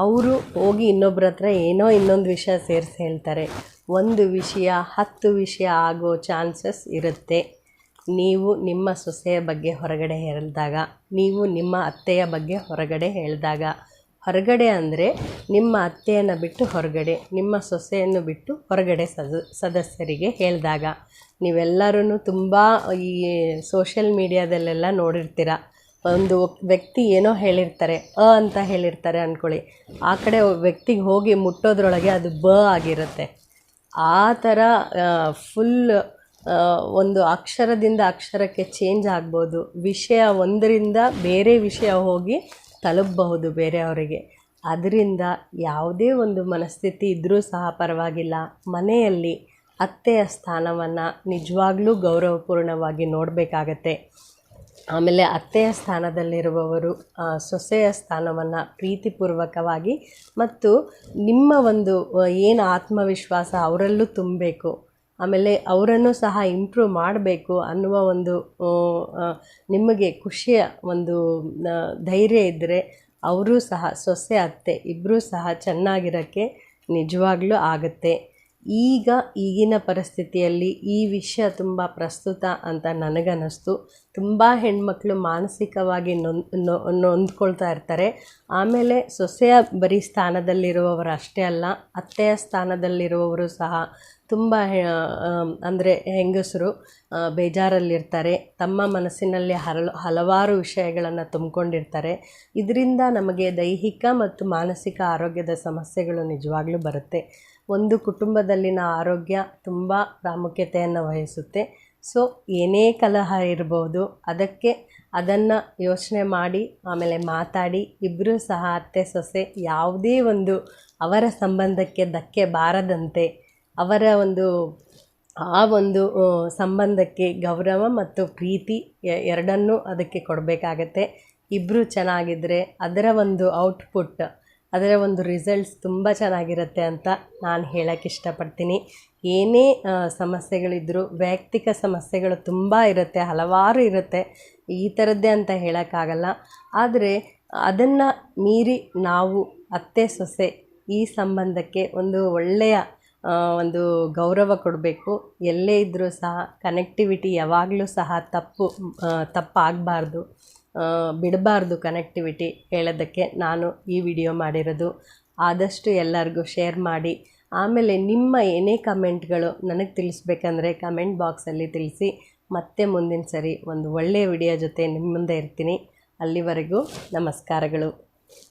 ಅವರು ಹೋಗಿ ಇನ್ನೊಬ್ರ ಹತ್ರ ಏನೋ ಇನ್ನೊಂದು ವಿಷಯ ಸೇರಿಸಿ ಹೇಳ್ತಾರೆ. ಒಂದು ವಿಷಯ, ಹತ್ತು ವಿಷಯ ಆಗೋ ಚಾನ್ಸಸ್ ಇರುತ್ತೆ. ನೀವು ನಿಮ್ಮ ಸೊಸೆಯ ಬಗ್ಗೆ ಹೊರಗಡೆ ಹೇಳಿದಾಗ, ನೀವು ನಿಮ್ಮ ಅತ್ತೆಯ ಬಗ್ಗೆ ಹೊರಗಡೆ ಹೇಳಿದಾಗ. ಹೊರಗಡೆ ಅಂದರೆ ನಿಮ್ಮ ಅತ್ತೆಯನ್ನು ಬಿಟ್ಟು ಹೊರಗಡೆ, ನಿಮ್ಮ ಸೊಸೆಯನ್ನು ಬಿಟ್ಟು ಹೊರಗಡೆ ಸದ, ಸದಸ್ಯರಿಗೆ ಹೇಳಿದಾಗ. ನೀವೆಲ್ಲರೂ ತುಂಬ ಈ ಸೋಷಿಯಲ್ ಮೀಡಿಯಾದಲ್ಲೆಲ್ಲ ನೋಡಿರ್ತೀರ? ಒಂದು ವ್ಯಕ್ತಿ ಏನೋ ಹೇಳಿರ್ತಾರೆ, ಅ ಅಂತ ಹೇಳಿರ್ತಾರೆ ಅಂದ್ಕೊಳ್ಳಿ ಆ ಕಡೆ ವ್ಯಕ್ತಿಗೆ ಹೋಗಿ ಮುಟ್ಟೋದ್ರೊಳಗೆ ಅದು ಬ ಆಗಿರುತ್ತೆ. ಆ ಥರ ಫುಲ್ ಒಂದು ಅಕ್ಷರದಿಂದ ಅಕ್ಷರಕ್ಕೆ ಚೇಂಜ್ ಆಗ್ಬೋದು. ವಿಷಯ ಒಂದರಿಂದ ಬೇರೆ ವಿಷಯ ಹೋಗಿ ತಲುಪಬಹುದು ಬೇರೆಯವರಿಗೆ. ಅದರಿಂದ ಯಾವುದೇ ಒಂದು ಮನಸ್ಥಿತಿ ಇದ್ದರೂ ಸಹ ಪರವಾಗಿಲ್ಲ. ಮನೆಯಲ್ಲಿ ಅತ್ತೆಯ ಸ್ಥಾನವನ್ನು ನಿಜವಾಗ್ಲೂ ಗೌರವಪೂರ್ಣವಾಗಿ ನೋಡಬೇಕಾಗತ್ತೆ. ಆಮೇಲೆ ಅತ್ತೆಯ ಸ್ಥಾನದಲ್ಲಿರುವವರು ಸೊಸೆಯ ಸ್ಥಾನವನ್ನು ಪ್ರೀತಿಪೂರ್ವಕವಾಗಿ ಮತ್ತು ನಿಮ್ಮ ಒಂದು ಏನು ಆತ್ಮವಿಶ್ವಾಸ ಅವರಲ್ಲೂ ತುಂಬಬೇಕು, ಆಮೇಲೆ ಅವರನ್ನು ಸಹ ಇಂಪ್ರೂವ್ ಮಾಡಬೇಕು ಅನ್ನುವ ಒಂದು ನಿಮಗೆ ಖುಷಿಯ ಒಂದು ಧೈರ್ಯ ಇದ್ದರೆ ಅವರೂ ಸಹ, ಸೊಸೆ, ಅತ್ತೆ ಇಬ್ಬರೂ ಸಹ ಚೆನ್ನಾಗಿರೋಕ್ಕೆ ನಿಜವಾಗ್ಲೂ ಆಗುತ್ತೆ. ಈಗ ಈಗಿನ ಪರಿಸ್ಥಿತಿಯಲ್ಲಿ ಈ ವಿಷಯ ತುಂಬ ಪ್ರಸ್ತುತ ಅಂತ ನನಗನ್ನಿಸ್ತು ತುಂಬ ಹೆಣ್ಮಕ್ಳು ಮಾನಸಿಕವಾಗಿ ನೊಂದ್ಕೊಳ್ತಾ ಇರ್ತಾರೆ. ಆಮೇಲೆ ಸೊಸೆಯ ಬರೀ ಸ್ಥಾನದಲ್ಲಿರುವವರು ಅಷ್ಟೇ ಅಲ್ಲ, ಅತ್ತೆಯ ಸ್ಥಾನದಲ್ಲಿರುವವರು ಸಹ ತುಂಬ ಅಂದರೆ ಹೆಂಗಸರು ಬೇಜಾರಲ್ಲಿರ್ತಾರೆ. ತಮ್ಮ ಮನಸ್ಸಿನಲ್ಲಿ ಹರಳು ಹಲವಾರು ವಿಷಯಗಳನ್ನು ತುಂಬಿಕೊಂಡಿರ್ತಾರೆ. ಇದರಿಂದ ನಮಗೆ ದೈಹಿಕ ಮತ್ತು ಮಾನಸಿಕ ಆರೋಗ್ಯದ ಸಮಸ್ಯೆಗಳು ನಿಜವಾಗ್ಲೂ ಬರುತ್ತೆ. ಒಂದು ಕುಟುಂಬದಲ್ಲಿನ ಆರೋಗ್ಯ ತುಂಬ ಪ್ರಾಮುಖ್ಯತೆಯನ್ನು ವಹಿಸುತ್ತೆ. ಸೊ, ಏನೇ ಕಲಹ ಇರ್ಬೋದು, ಅದಕ್ಕೆ ಅದನ್ನು ಯೋಚನೆ ಮಾಡಿ, ಆಮೇಲೆ ಮಾತಾಡಿ ಇಬ್ಬರೂ ಸಹ ಅತ್ತೆ, ಸೊಸೆ ಯಾವುದೇ ಒಂದು ಅವರ ಸಂಬಂಧಕ್ಕೆ ಧಕ್ಕೆ ಬಾರದಂತೆ ಅವರ ಒಂದು, ಆ ಒಂದು ಸಂಬಂಧಕ್ಕೆ ಗೌರವ ಮತ್ತು ಪ್ರೀತಿ ಎರಡನ್ನೂ ಅದಕ್ಕೆ ಕೊಡಬೇಕಾಗತ್ತೆ. ಇಬ್ಬರು ಚೆನ್ನಾಗಿದ್ದರೆ ಅದರ ಒಂದು ಔಟ್ಪುಟ್ ಅದರ ಒಂದು ರಿಸಲ್ಟ್ಸ್ ತುಂಬ ಚೆನ್ನಾಗಿರುತ್ತೆ ಅಂತ ನಾನು ಹೇಳೋಕ್ಕೆ ಇಷ್ಟಪಡ್ತೀನಿ. ಏನೇ ಸಮಸ್ಯೆಗಳಿದ್ದರೂ ವೈಯಕ್ತಿಕ ಸಮಸ್ಯೆಗಳು ತುಂಬ ಇರುತ್ತೆ, ಹಲವಾರು ಇರುತ್ತೆ, ಈ ಥರದ್ದೇ ಅಂತ ಹೇಳೋಕ್ಕಾಗಲ್ಲ. ಆದರೆ, ಅದನ್ನು ಮೀರಿ ನಾವು ಅತ್ತೆ, ಸೊಸೆ ಈ ಸಂಬಂಧಕ್ಕೆ ಒಂದು ಒಳ್ಳೆಯ ಒಂದು ಗೌರವ ಕೊಡಬೇಕು. ಎಲ್ಲೇ ಇದ್ದರೂ ಸಹ ಕನೆಕ್ಟಿವಿಟಿ ಯಾವಾಗಲೂ ಸಹ ತಪ್ಪು ತಪ್ಪಾಗಬಾರ್ದು. ಬಿಡಬಾರ್ದು ಕನೆಕ್ಟಿವಿಟಿ ಹೇಳೋದಕ್ಕೆ ನಾನು ಈ ವಿಡಿಯೋ ಮಾಡಿರೋದು. ಆದಷ್ಟು ಎಲ್ಲರಿಗೂ ಶೇರ್ ಮಾಡಿ. ಆಮೇಲೆ ನಿಮ್ಮ ಏನೇ ಕಮೆಂಟ್ಗಳು ನನಗೆ ತಿಳಿಸ್ಬೇಕಂದ್ರೆ ಕಮೆಂಟ್ ಬಾಕ್ಸಲ್ಲಿ ತಿಳಿಸಿ. ಮತ್ತೆ ಮುಂದಿನ ಸರಿ ಒಂದು ಒಳ್ಳೆಯ ವಿಡಿಯೋ ಜೊತೆ ನಿಮ್ಮ ಮುಂದೆ ಇರ್ತೀನಿ. ಅಲ್ಲಿವರೆಗೂ ನಮಸ್ಕಾರಗಳು.